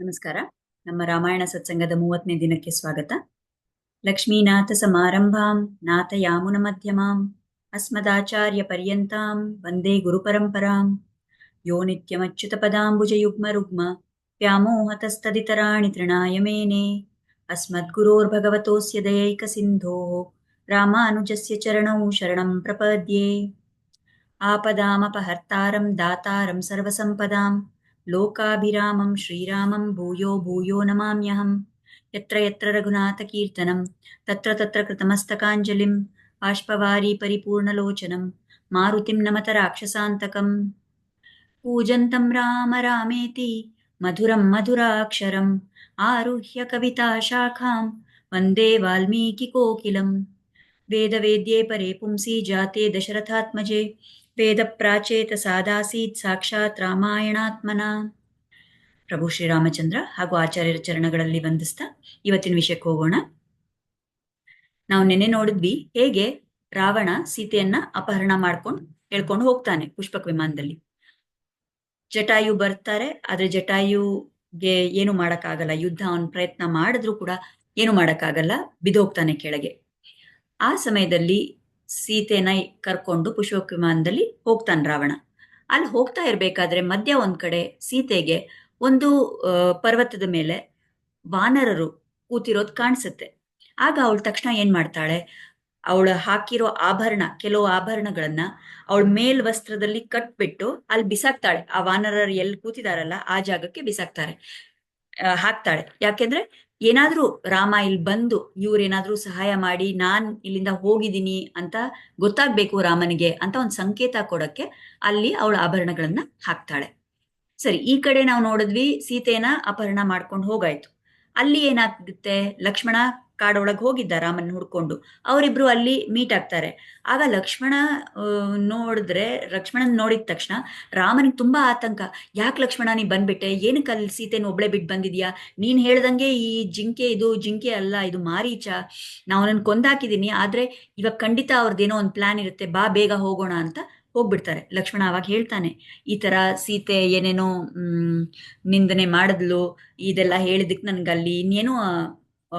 ನಮಸ್ಕಾರ ನಮ್ಮ ರಾಮಾಯಣ ಸತ್ಸಂಗದ ಮೂವತ್ತನೇ ದಿನಕ್ಕೆ ಸ್ವಾಗತ ಲಕ್ಷ್ಮೀನಾಥ ಸಮಾರಂಭಾಂ ನಾಥಯಾಮುನ ಮಧ್ಯಮಾಂ ಅಸ್ಮದಾಚಾರ್ಯ ಪರ್ಯಂತಾಂ ವಂದೇ ಗುರುಪರಂಪರಾಂ ಯೋ ನಿತ್ಯಮಚ್ಯುತ ಪದಾಂಬುಜಯುಗ್ಮ ರುಗ್ಮ ವ್ಯಾಮೋಹತಸ್ತದಿತರಾಣಿ ತೃಣಾಯ ಮೇನೆ ಅಸ್ಮದ್ಗುರೋರ್ಭಗವತೋಸ್ಯ ದಯೈಕ ಸಿಂಧೋ ರಾಮಾನುಜಸ್ಯ ಚರಣೌ ಶರಣಂ ಪ್ರಪದ್ಯೆ ಆಪದಾಮಪಹರ್ತಾರಂ ದಾತಾರಂ ಸರ್ವಸಂಪದಾಂ लोकाभिरामं श्रीरामं भूयो भूयो नमाम्यहं। यत्र यत्र रघुनाथकीर्तनं तत्र तत्र कृतमस्तकाञ्जलिं बाष्पवारी परिपूर्णलोचनं मारुतिं नमत राक्षसान्तकम्। पूजन्तं राम रामेति मधुरं मधुराक्षरम् आरुह्य कविताशाखां वन्दे वाल्मीकिकोकिलम्। वेदवेद्ये परे पुंसि जाते दशरथात्मजे ವೇದಪ್ರಾಚೇತ ಸಾದಾಸೀತ್ ಸಾಕ್ಷಾತ್ ರಾಮಾಯಣಾತ್ಮನ. ಪ್ರಭು ಶ್ರೀರಾಮಚಂದ್ರ ಹಾಗೂ ಆಚಾರ್ಯರ ಚರಣಗಳಲ್ಲಿ ವಂದಿಸ್ತಾ ಇವತ್ತಿನ ವಿಷಯಕ್ಕೆ ಹೋಗೋಣ. ನಾವು ನೆನ್ನೆ ನೋಡಿದ್ವಿ ಹೇಗೆ ರಾವಣ ಸೀತೆಯನ್ನ ಅಪಹರಣ ಮಾಡ್ಕೊಂಡು ಹೇಳ್ಕೊಂಡು ಹೋಗ್ತಾನೆ ಪುಷ್ಪಕ ವಿಮಾನದಲ್ಲಿ. ಜಟಾಯು ಬರ್ತಾರೆ, ಆದ್ರೆ ಜಟಾಯುಗೆ ಏನು ಮಾಡಕ್ಕಾಗಲ್ಲ. ಯುದ್ಧ ಅವನ್ ಪ್ರಯತ್ನ ಮಾಡಿದ್ರು ಕೂಡ ಏನು ಮಾಡಕ್ಕಾಗಲ್ಲ ಬಿದೋಗ್ತಾನೆ ಕೆಳಗೆ. ಆ ಸಮಯದಲ್ಲಿ ಸೀತೆನ ಕರ್ಕೊಂಡು ಪುಷ್ಪಕ ವಿಮಾನದಲ್ಲಿ ಹೋಗ್ತಾನೆ ರಾವಣ. ಅಲ್ಲಿ ಹೋಗ್ತಾ ಇರ್ಬೇಕಾದ್ರೆ ಮಧ್ಯ ಒಂದ್ ಕಡೆ ಸೀತೆಗೆ ಒಂದು ಪರ್ವತದ ಮೇಲೆ ವಾನರರು ಕೂತಿರೋದ್ ಕಾಣಿಸುತ್ತೆ. ಆಗ ಅವಳು ತಕ್ಷಣ ಏನ್ ಮಾಡ್ತಾಳೆ? ಅವಳು ಹಾಕಿರೋ ಆಭರಣ, ಕೆಲವು ಆಭರಣಗಳನ್ನ ಅವಳ ಮೇಲ್ ವಸ್ತ್ರದಲ್ಲಿ ಕಟ್ಬಿಟ್ಟು ಅಲ್ಲಿ ಬಿಸಾಕ್ತಾಳೆ. ಆ ವಾನರರು ಎಲ್ಲಿ ಕೂತಿದಾರಲ್ಲ, ಆ ಜಾಗಕ್ಕೆ ಬಿಸಾಕ್ತಾರೆ. ಹಾಕ್ತಾಳೆ. ಯಾಕೆಂದ್ರೆ ಏನಾದ್ರೂ ರಾಮ ಇಲ್ಲಿ ಬಂದು ಇವ್ರೇನಾದ್ರೂ ಸಹಾಯ ಮಾಡಿ, ನಾನ್ ಇಲ್ಲಿಂದ ಹೋಗಿದ್ದೀನಿ ಅಂತ ಗೊತ್ತಾಗ್ಬೇಕು ರಾಮನಿಗೆ ಅಂತ ಒಂದು ಸಂಕೇತ ಕೊಡಕ್ಕೆ ಅಲ್ಲಿ ಅವಳ ಆಭರಣಗಳನ್ನ ಹಾಕ್ತಾಳೆ. ಸರಿ, ಈ ಕಡೆ ನಾವು ನೋಡಿದ್ವಿ ಸೀತೆನ ಅಪಹರಣ ಮಾಡ್ಕೊಂಡು ಹೋಗಾಯ್ತು. ಅಲ್ಲಿ ಏನಾಗುತ್ತೆ ಲಕ್ಷ್ಮಣ ಕಾಡೊಳಗೆ ಹೋಗಿದ್ದ ರಾಮನ್ ಹುಡ್ಕೊಂಡು. ಅವರಿಬ್ರು ಅಲ್ಲಿ ಮೀಟ್ ಆಗ್ತಾರೆ. ಆಗ ಲಕ್ಷ್ಮಣ ನೋಡಿದ್ರೆ, ಲಕ್ಷ್ಮಣನ್ ನೋಡಿದ ತಕ್ಷಣ ರಾಮನಿಗೆ ತುಂಬಾ ಆತಂಕ. ಯಾಕೆ ಲಕ್ಷ್ಮಣ ನೀ ಬಂದ್ಬಿಟ್ಟೆ? ಏನಕ್ಕೆ ಅಲ್ಲಿ ಸೀತೆನ ಒಬ್ಳೆ ಬಿಟ್ಟು ಬಂದಿದ್ಯಾ? ನೀನ್ ಹೇಳ್ದಂಗೆ ಈ ಜಿಂಕೆ ಇದು, ಜಿಂಕೆ ಅಲ್ಲ, ಇದು ಮಾರೀಚ. ನಾವು ನನ್ನ ಕೊಂದಾಕಿದೀನಿ, ಆದ್ರೆ ಇವಾಗ ಖಂಡಿತ ಅವ್ರದ್ದೇನೋ ಒಂದು ಪ್ಲಾನ್ ಇರುತ್ತೆ. ಬಾ, ಬೇಗ ಹೋಗೋಣ ಅಂತ ಹೋಗ್ಬಿಡ್ತಾರೆ. ಲಕ್ಷ್ಮಣ ಅವಾಗ ಹೇಳ್ತಾನೆ, ಈ ತರ ಸೀತೆ ಏನೇನೋ ನಿಂದನೆ ಮಾಡಿದ್ಲು. ಇದೆಲ್ಲ ಹೇಳಿದಕ್ಕೆ ನನ್ಗೆ ಅಲ್ಲಿ ಇನ್ನೇನೋ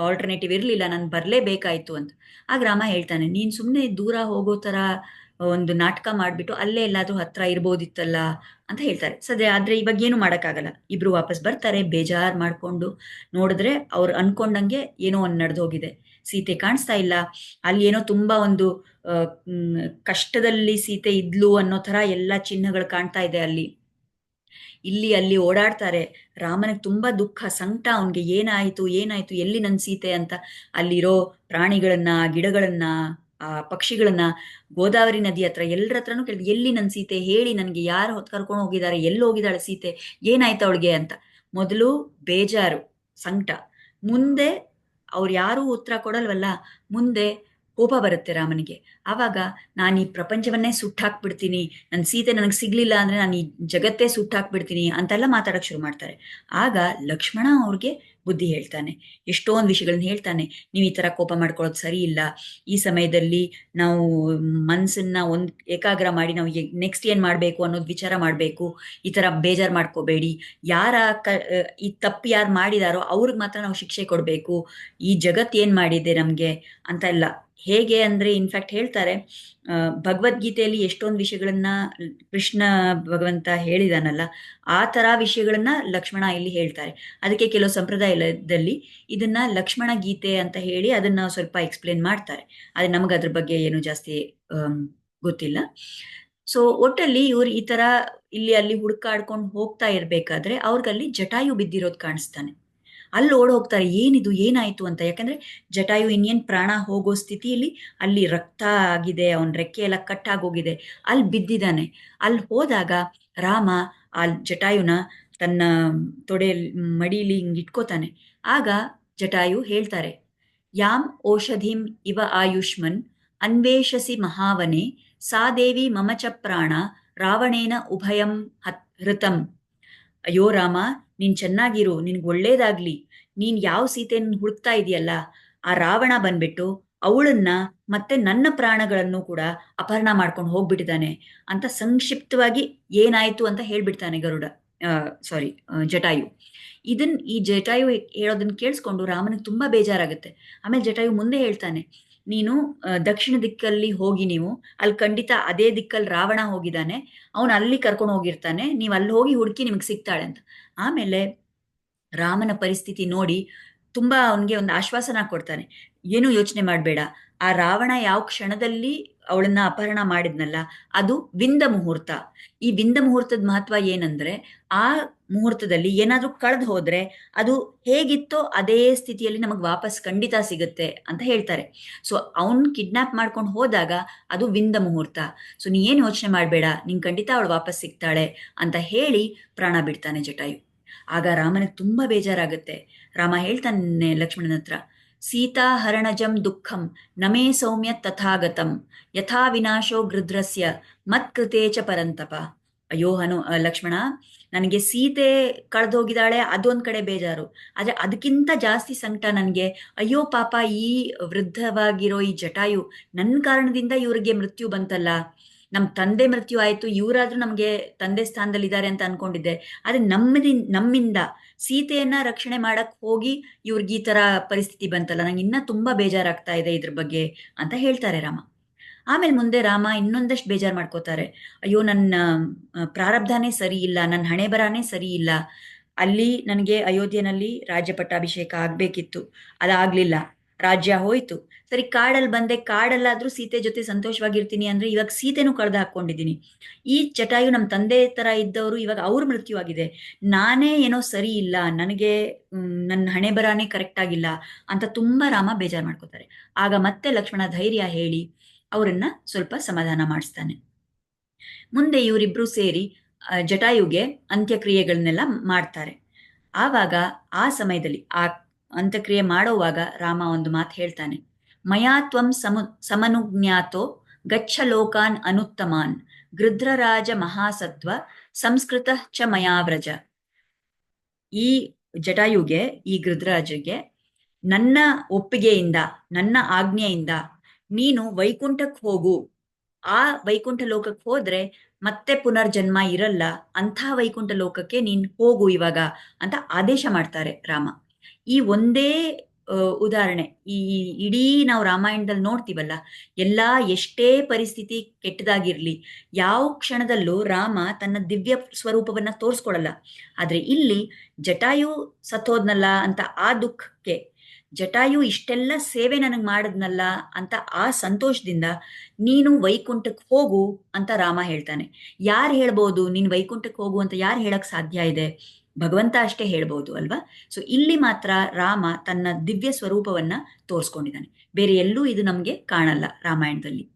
ಆಲ್ಟರ್ನೇಟಿವ್ ಇರಲಿಲ್ಲ, ನಾನು ಬರಲೇಬೇಕಾಯ್ತು ಅಂತ. ಆಗ ರಾಮ ಹೇಳ್ತಾನೆ, ನೀನು ಸುಮ್ಮನೆ ದೂರ ಹೋಗೋ ಥರ ಒಂದು ನಾಟಕ ಮಾಡಿಬಿಟ್ಟು ಅಲ್ಲೇ ಎಲ್ಲಾದ್ರೂ ಹತ್ರ ಇರ್ಬೋದಿತ್ತಲ್ಲ ಅಂತ ಹೇಳ್ತಾರೆ. ಸದ್ಯ ಆದರೆ ಇವಾಗ ಏನು ಮಾಡೋಕ್ಕಾಗಲ್ಲ. ಇಬ್ರು ವಾಪಸ್ ಬರ್ತಾರೆ, ಬೇಜಾರು ಮಾಡಿಕೊಂಡು ನೋಡಿದ್ರೆ ಅವ್ರು ಅನ್ಕೊಂಡಂಗೆ ಏನೋ ಒಂದು ನಡೆದು ಹೋಗಿದೆ ಸೀತೆ ಕಾಣಿಸ್ತಾ ಇಲ್ಲ. ಅಲ್ಲಿ ಏನೋ ತುಂಬ ಒಂದು ಕಷ್ಟದಲ್ಲಿ ಸೀತೆ ಇದ್ಲು ಅನ್ನೋ ಥರ ಎಲ್ಲ ಚಿಹ್ನೆಗಳು ಕಾಣ್ತಾ ಇದೆ ಅಲ್ಲಿ. ಇಲ್ಲಿ ಅಲ್ಲಿ ಓಡಾಡ್ತಾರೆ. ರಾಮನಿಗೆ ತುಂಬಾ ದುಃಖ, ಸಂಕಟ, ಅವನ್ಗೆ ಏನಾಯ್ತು ಏನಾಯ್ತು, ಎಲ್ಲಿ ನನ್ ಸೀತೆ ಅಂತ ಅಲ್ಲಿರೋ ಪ್ರಾಣಿಗಳನ್ನ, ಗಿಡಗಳನ್ನ, ಆ ಪಕ್ಷಿಗಳನ್ನ, ಗೋದಾವರಿ ನದಿ ಹತ್ರ ಎಲ್ಲರ ಹತ್ರನೂ ಕೇಳಿದ್ ಎಲ್ಲಿ ನನ್ ಸೀತೆ? ಹೇಳಿ ನನ್ಗೆ ಯಾರು ಹೊತ್ತು ಕರ್ಕೊಂಡು ಹೋಗಿದ್ದಾರೆ, ಎಲ್ಲಿ ಹೋಗಿದ್ದಾಳೆ ಸೀತೆ? ಏನಾಯ್ತು ಅವಳಿಗೆ ಅಂತ. ಮೊದಲು ಬೇಜಾರು, ಸಂಕಟ. ಮುಂದೆ ಅವ್ರು ಯಾರೂ ಉತ್ತರ ಕೊಡಲ್ವಲ್ಲ, ಮುಂದೆ ಕೋಪ ಬರುತ್ತೆ ರಾಮನಿಗೆ. ಆವಾಗ ನಾನು ಈ ಪ್ರಪಂಚವನ್ನೇ ಸುಟ್ಟಾಕ್ಬಿಡ್ತೀನಿ ನನ್ನ ಸೀತೆ ನನಗೆ ಸಿಗ್ಲಿಲ್ಲ ಅಂದ್ರೆ ನಾನು ಈ ಜಗತ್ತೇ ಸುಟ್ಟಾಕ್ಬಿಡ್ತೀನಿ ಅಂತೆಲ್ಲ ಮಾತಾಡಕ್ ಶುರು ಮಾಡ್ತಾರೆ. ಆಗ ಲಕ್ಷ್ಮಣ ಅವ್ರಿಗೆ ಬುದ್ಧಿ ಹೇಳ್ತಾನೆ. ಎಷ್ಟೊಂದು ವಿಷಯಗಳನ್ನ ಹೇಳ್ತಾನೆ. ನೀವು ಈ ತರ ಕೋಪ ಮಾಡ್ಕೊಳ್ಳೋದು ಸರಿ ಇಲ್ಲ. ಈ ಸಮಯದಲ್ಲಿ ನಾವು ಮನ್ಸನ್ನ ಒಂದ್ ಏಕಾಗ್ರ ಮಾಡಿ ನಾವು ನೆಕ್ಸ್ಟ್ ಏನ್ ಮಾಡ್ಬೇಕು ಅನ್ನೋದು ವಿಚಾರ ಮಾಡ್ಬೇಕು. ಈ ತರ ಬೇಜಾರ್ ಮಾಡ್ಕೋಬೇಡಿ. ಯಾರ ಈ ತಪ್ಪು ಯಾರು ಮಾಡಿದಾರೋ ಅವ್ರಿಗೆ ಮಾತ್ರ ನಾವು ಶಿಕ್ಷೆ ಕೊಡ್ಬೇಕು. ಈ ಜಗತ್ ಏನ್ ಮಾಡಿದೆ ನಮ್ಗೆ ಅಂತ ಎಲ್ಲ ಹೇಗೆ ಅಂದ್ರೆ ಇನ್ಫ್ಯಾಕ್ಟ್ ಹೇಳ್ತಾರೆ ಭಗವದ್ಗೀತೆಯಲ್ಲಿ ಎಷ್ಟೊಂದು ವಿಷಯಗಳನ್ನ ಕೃಷ್ಣ ಭಗವಂತ ಹೇಳಿದಾನಲ್ಲ, ಆ ತರ ವಿಷಯಗಳನ್ನ ಲಕ್ಷ್ಮಣ ಇಲ್ಲಿ ಹೇಳ್ತಾರೆ. ಅದಕ್ಕೆ ಕೆಲವು ಸಂಪ್ರದಾಯದಲ್ಲಿ ಇದನ್ನ ಲಕ್ಷ್ಮಣ ಗೀತೆ ಅಂತ ಹೇಳಿ ಅದನ್ನ ಸ್ವಲ್ಪ ಎಕ್ಸ್ಪ್ಲೇನ್ ಮಾಡ್ತಾರೆ. ಆದ್ರೆ ನಮ್ಗೆ ಅದ್ರ ಬಗ್ಗೆ ಏನು ಜಾಸ್ತಿ ಗೊತ್ತಿಲ್ಲ. ಸೊ ಒಟ್ಟಲ್ಲಿ ಇವ್ರು ಈ ತರ ಇಲ್ಲಿ ಅಲ್ಲಿ ಹುಡುಕಾಡ್ಕೊಂಡು ಹೋಗ್ತಾ ಇರ್ಬೇಕಾದ್ರೆ ಅವ್ರಿಗಲ್ಲಿ ಜಟಾಯು ಬಿದ್ದಿರೋದು ಕಾಣಿಸ್ತಾನೆ. ಅಲ್ಲಿ ಓಡೋಗ್ತಾರೆ, ಏನಿದು, ಏನಾಯ್ತು ಅಂತ. ಯಾಕಂದ್ರೆ ಜಟಾಯು ಇನ್ನೇನ್ ಪ್ರಾಣ ಹೋಗೋ ಸ್ಥಿತಿಯಲ್ಲಿ ಅಲ್ಲಿ ರಕ್ತ ಆಗಿದೆ, ಅವನ ರೆಕ್ಕೆ ಎಲ್ಲ ಕಟ್ಟಾಗೋಗಿದೆ ಅಲ್ಲಿ ಬಿದ್ದಿದ್ದಾನೆ. ಅಲ್ಲಿ ಹೋದಾಗ ರಾಮ ಆ ಜಟಾಯುನ ತನ್ನ ತೊಡೆಯಲ್ಲಿ ಮಡಿಲಿ ಹಿಂಗ್ ಇಟ್ಕೋತಾನೆ. ಆಗ ಜಟಾಯು ಹೇಳ್ತಾರೆ ಯಾಮ್ ಔಷಧಿಂ ಇವ ಆಯುಷ್ಮನ್, ಅನ್ವೇಷಸಿ ಮಹಾವನೆ, ಸಾ ದೇವಿ ಮಮಚ ಪ್ರಾಣ, ರಾವಣೇನ ಉಭಯಂ ಹತ್ ಹೃತಂ. ಅಯ್ಯೋ ರಾಮ, ನೀನ್ ಚೆನ್ನಾಗಿರು, ನಿನ್ಗೆ ಒಳ್ಳೇದಾಗ್ಲಿ. ನೀನ್ ಯಾವ ಸೀತೆಯನ್ನು ಹುಡುಕ್ತಾ ಇದೆಯಲ್ಲ? ಆ ರಾವಣ ಬಂದ್ಬಿಟ್ಟು ಅವಳನ್ನ ಮತ್ತೆ ನನ್ನ ಪ್ರಾಣಗಳನ್ನು ಕೂಡ ಅಪಹರಣ ಮಾಡ್ಕೊಂಡು ಹೋಗ್ಬಿಟ್ಟಿದ್ದಾನೆ ಅಂತ ಸಂಕ್ಷಿಪ್ತವಾಗಿ ಏನಾಯ್ತು ಅಂತ ಹೇಳ್ಬಿಡ್ತಾನೆ ಗರುಡ ಸಾರಿ ಜಟಾಯು. ಇದನ್ ಈ ಜಟಾಯು ಹೇಳೋದನ್ನ ಕೇಳಿಸ್ಕೊಂಡು ರಾಮನಿಗೆ ತುಂಬಾ ಬೇಜಾರಾಗುತ್ತೆ. ಆಮೇಲೆ ಜಟಾಯು ಮುಂದೆ ಹೇಳ್ತಾನೆ ನೀನು ದಕ್ಷಿಣ ದಿಕ್ಕಲ್ಲಿ ಹೋಗಿ ನೀವು, ಅಲ್ಲಿ ಖಂಡಿತ ಅದೇ ದಿಕ್ಕಲ್ಲಿ ರಾವಣ ಹೋಗಿದ್ದಾನೆ, ಅವನು ಅಲ್ಲಿ ಕರ್ಕೊಂಡು ಹೋಗಿರ್ತಾನೆ, ನೀವು ಅಲ್ಲಿ ಹೋಗಿ ಹುಡುಕಿ ನಿಮ್ಗೆ ಸಿಗ್ತಾಳೆ ಅಂತ. ಆಮೇಲೆ ರಾಮನ ಪರಿಸ್ಥಿತಿ ನೋಡಿ ತುಂಬಾ ಅವನಿಗೆ ಒಂದು ಆಶ್ವಾಸನ ಕೊಡ್ತಾನೆ. ಏನು ಯೋಚನೆ ಮಾಡಬೇಡ ಆ ರಾವಣ ಯಾವ ಕ್ಷಣದಲ್ಲಿ ಅವಳನ್ನ ಅಪಹರಣ ಮಾಡಿದ್ನಲ್ಲ, ಅದು ವಿಂದ ಮುಹೂರ್ತ. ಈ ವಿಂದ ಮುಹೂರ್ತದ ಮಹತ್ವ ಏನಂದ್ರೆ, ಆ ಮುಹೂರ್ತದಲ್ಲಿ ಏನಾದ್ರೂ ಕಳೆದು ಹೋದ್ರೆ ಅದು ಹೇಗಿತ್ತೋ ಅದೇ ಸ್ಥಿತಿಯಲ್ಲಿ ನಮಗೆ ವಾಪಸ್ ಖಂಡಿತ ಸಿಗುತ್ತೆ ಅಂತ ಹೇಳ್ತಾರೆ. ಸೊ ಅವನ್ ಕಿಡ್ನಾಪ್ ಮಾಡ್ಕೊಂಡು ಹೋದಾಗ ಅದು ವಿಂದ ಮುಹೂರ್ತ. ಸೊ ನೀ ಏನು ಯೋಚನೆ ಮಾಡಬೇಡ ನಿನ್ ಖಂಡಿತ ಅವಳು ವಾಪಸ್ ಸಿಗ್ತಾಳೆ ಅಂತ ಹೇಳಿ ಪ್ರಾಣ ಬಿಡ್ತಾನೆ ಜಟಾಯು. ಆಗ ರಾಮನಿಗೆ ತುಂಬಾ ಬೇಜಾರಾಗುತ್ತೆ. ರಾಮ ಹೇಳ್ತಾನೆ ಲಕ್ಷ್ಮಣನ ಹತ್ರ ಸೀತಾ ಹರಣಜಂ ದುಃಖಂ, ನಮೇ ಸೌಮ್ಯ ತಥಾಗತಂ, ಯಥಾ ವಿನಾಶೋ ಗೃಧ್ರಸ್ಯ ಮತ್ಕೃತೆ ಚ ಪರಂತಪ. ಅಯ್ಯೋ, ಹನು ಲಕ್ಷ್ಮಣ, ನನಗೆ ಸೀತೆ ಕಳೆದೋಗಿದ್ದಾಳೆ, ಅದೊಂದ್ ಕಡೆ ಬೇಜಾರು. ಆದ್ರೆ ಅದಕ್ಕಿಂತ ಜಾಸ್ತಿ ಸಂಕಟ ನನಗೆ, ಅಯ್ಯೋ, ಪಾಪ, ಈ ವೃದ್ಧವಾಗಿರೋ ಈ ಜಟಾಯು ನನ್ನ ಕಾರಣದಿಂದ ಇವ್ರಿಗೆ ಮೃತ್ಯು ಬಂತಲ್ಲ. ನಮ್ ತಂದೆ ಮೃತ್ಯು ಆಯ್ತು, ಇವರಾದ್ರೂ ನಮ್ಗೆ ತಂದೆ ಸ್ಥಾನದಲ್ಲಿ ಇದ್ದಾರೆ ಅಂತ ಅನ್ಕೊಂಡಿದ್ದೆ. ಆದ್ರೆ ನಮ್ಮದಿ, ನಮ್ಮಿಂದ ಸೀತೆಯನ್ನ ರಕ್ಷಣೆ ಮಾಡಕ್ ಹೋಗಿ ಇವ್ರಿಗೆ ಈ ತರ ಪರಿಸ್ಥಿತಿ ಬಂತಲ್ಲ, ನಂಗೆ ಇನ್ನ ತುಂಬಾ ಬೇಜಾರಾಗ್ತಾ ಇದೆ ಇದ್ರ ಬಗ್ಗೆ ಅಂತ ಹೇಳ್ತಾರೆ ರಾಮ. ಆಮೇಲೆ ಮುಂದೆ ರಾಮ ಇನ್ನೊಂದಷ್ಟು ಬೇಜಾರು ಮಾಡ್ಕೋತಾರೆ. ಅಯ್ಯೋ ನನ್ನ ಪ್ರಾರಬ್ಧನೇ ಸರಿ ಇಲ್ಲ ನನ್ನ ಹಣೆ ಬರಾನೇ ಸರಿ ಇಲ್ಲ. ಅಲ್ಲಿ ನನಗೆ ಅಯೋಧ್ಯೆಯಲ್ಲಿ ರಾಜ್ಯ ಪಟ್ಟಾಭಿಷೇಕ ಆಗ್ಬೇಕಿತ್ತು. ಅದಾಗ್ಲಿಲ್ಲ. ರಾಜ್ಯ ಹೋಯ್ತು. ಸರಿ ಕಾಡಲ್ಲಿ ಬಂದೆ, ಕಾಡಲ್ಲಾದ್ರೂ ಸೀತೆ ಜೊತೆ ಸಂತೋಷವಾಗಿರ್ತೀನಿ ಅಂದ್ರೆ ಇವಾಗ ಸೀತೆನೂ ಕಳೆದು ಹಾಕೊಂಡಿದ್ದೀನಿ ಈ ಚಟಾಯು ನಮ್ಮ ತಂದೆ ತರ ಇದ್ದವರು ಇವಾಗ ಅವ್ರ ಮೃತ್ಯು ಆಗಿದೆ ನಾನೇ ಏನೋ ಸರಿ ಇಲ್ಲ, ನನಗೆ ನನ್ನ ಹಣೆ ಬರಾನೇ ಕರೆಕ್ಟ್ ಆಗಿಲ್ಲ ಅಂತ ತುಂಬಾ ರಾಮ ಬೇಜಾರು ಮಾಡ್ಕೋತಾರೆ. ಆಗ ಮತ್ತೆ ಲಕ್ಷ್ಮಣ ಧೈರ್ಯ ಹೇಳಿ, ಅವರನ್ನ ಸ್ವಲ್ಪ ಸಮಾಧಾನ ಮಾಡಿಸ್ತಾನೆ. ಮುಂದೆ ಇವರಿಬ್ರು ಸೇರಿ ಜಟಾಯುಗೆ ಅಂತ್ಯಕ್ರಿಯೆಗಳನ್ನೆಲ್ಲ ಮಾಡ್ತಾರೆ. ಆವಾಗ ಆ ಸಮಯದಲ್ಲಿ ಆ ಅಂತ್ಯಕ್ರಿಯೆ ಮಾಡುವಾಗ ರಾಮ ಒಂದು ಮಾತು ಹೇಳ್ತಾನೆ. ಮಯಾತ್ವಂ ಸಮು, ಸಮನುಜ್ಞಾತೋ ಗಚ್ಚ ಲೋಕಾನ್ ಅನುತ್ತಮಾನ್, ಗೃಧ್ರರಾಜ ಮಹಾಸತ್ವ ಸಂಸ್ಕೃತ ಚ ಮಯಾವ್ರಜ ಈ ಜಟಾಯುಗೆ, ಈ ಗೃಧ್ರರಾಜಗೆ ನನ್ನ ಒಪ್ಪಿಗೆಯಿಂದ, ನನ್ನ ಆಜ್ಞೆಯಿಂದ ನೀನು ವೈಕುಂಠಕ್ಕೆ ಹೋಗು. ಆ ವೈಕುಂಠ ಲೋಕಕ್ಕೆ ಹೋದ್ರೆ ಮತ್ತೆ ಪುನರ್ಜನ್ಮ ಇರಲ್ಲ, ಅಂಥ ವೈಕುಂಠ ಲೋಕಕ್ಕೆ ನೀನ್ ಹೋಗು ಇವಾಗ ಅಂತ ಆದೇಶ ಮಾಡ್ತಾರೆ ರಾಮ. ಈ ಒಂದೇ ಉದಾಹರಣೆ. ಈ ಈ ಇಡೀ ನಾವು ರಾಮಾಯಣದಲ್ಲಿ ನೋಡ್ತೀವಲ್ಲ, ಎಲ್ಲಾ ಎಷ್ಟೇ ಪರಿಸ್ಥಿತಿ ಕೆಟ್ಟದಾಗಿರ್ಲಿ, ಯಾವ ಕ್ಷಣದಲ್ಲೂ ರಾಮ ತನ್ನ ದಿವ್ಯ ಸ್ವರೂಪವನ್ನ ತೋರಿಸ್ಕೊಡಲ್ಲ ಆದ್ರೆ ಇಲ್ಲಿ ಜಟಾಯು ಸತ್ತೋದ್ನಲ್ಲ ಅಂತ ಆ ದುಃಖಕ್ಕೆ, ಜಟಾಯು ಇಷ್ಟೆಲ್ಲ ಸೇವೆ ನನಗೆ ಮಾಡಿದ್ನಲ್ಲ ಅಂತ ಆ ಸಂತೋಷದಿಂದ ನೀನು ವೈಕುಂಠಕ್ಕೆ ಹೋಗು ಅಂತ ರಾಮ ಹೇಳ್ತಾನೆ. ಯಾರು ಹೇಳ್ಬೋದು, ನೀನು ವೈಕುಂಠಕ್ಕೆ ಹೋಗು ಅಂತ ಯಾರು ಹೇಳಕ್ ಸಾಧ್ಯ ಇದೆ? ಭಗವಂತ ಅಷ್ಟೇ ಹೇಳ್ಬೋದು ಅಲ್ವಾ? ಸೊ ಇಲ್ಲಿ ಮಾತ್ರ ರಾಮ ತನ್ನ ದಿವ್ಯ ಸ್ವರೂಪವನ್ನ ತೋರಿಸ್ಕೊಂಡಿದ್ದಾನೆ. ಬೇರೆ ಎಲ್ಲೂ ಇದು ನಮ್ಗೆ ಕಾಣಲ್ಲ ರಾಮಾಯಣದಲ್ಲಿ.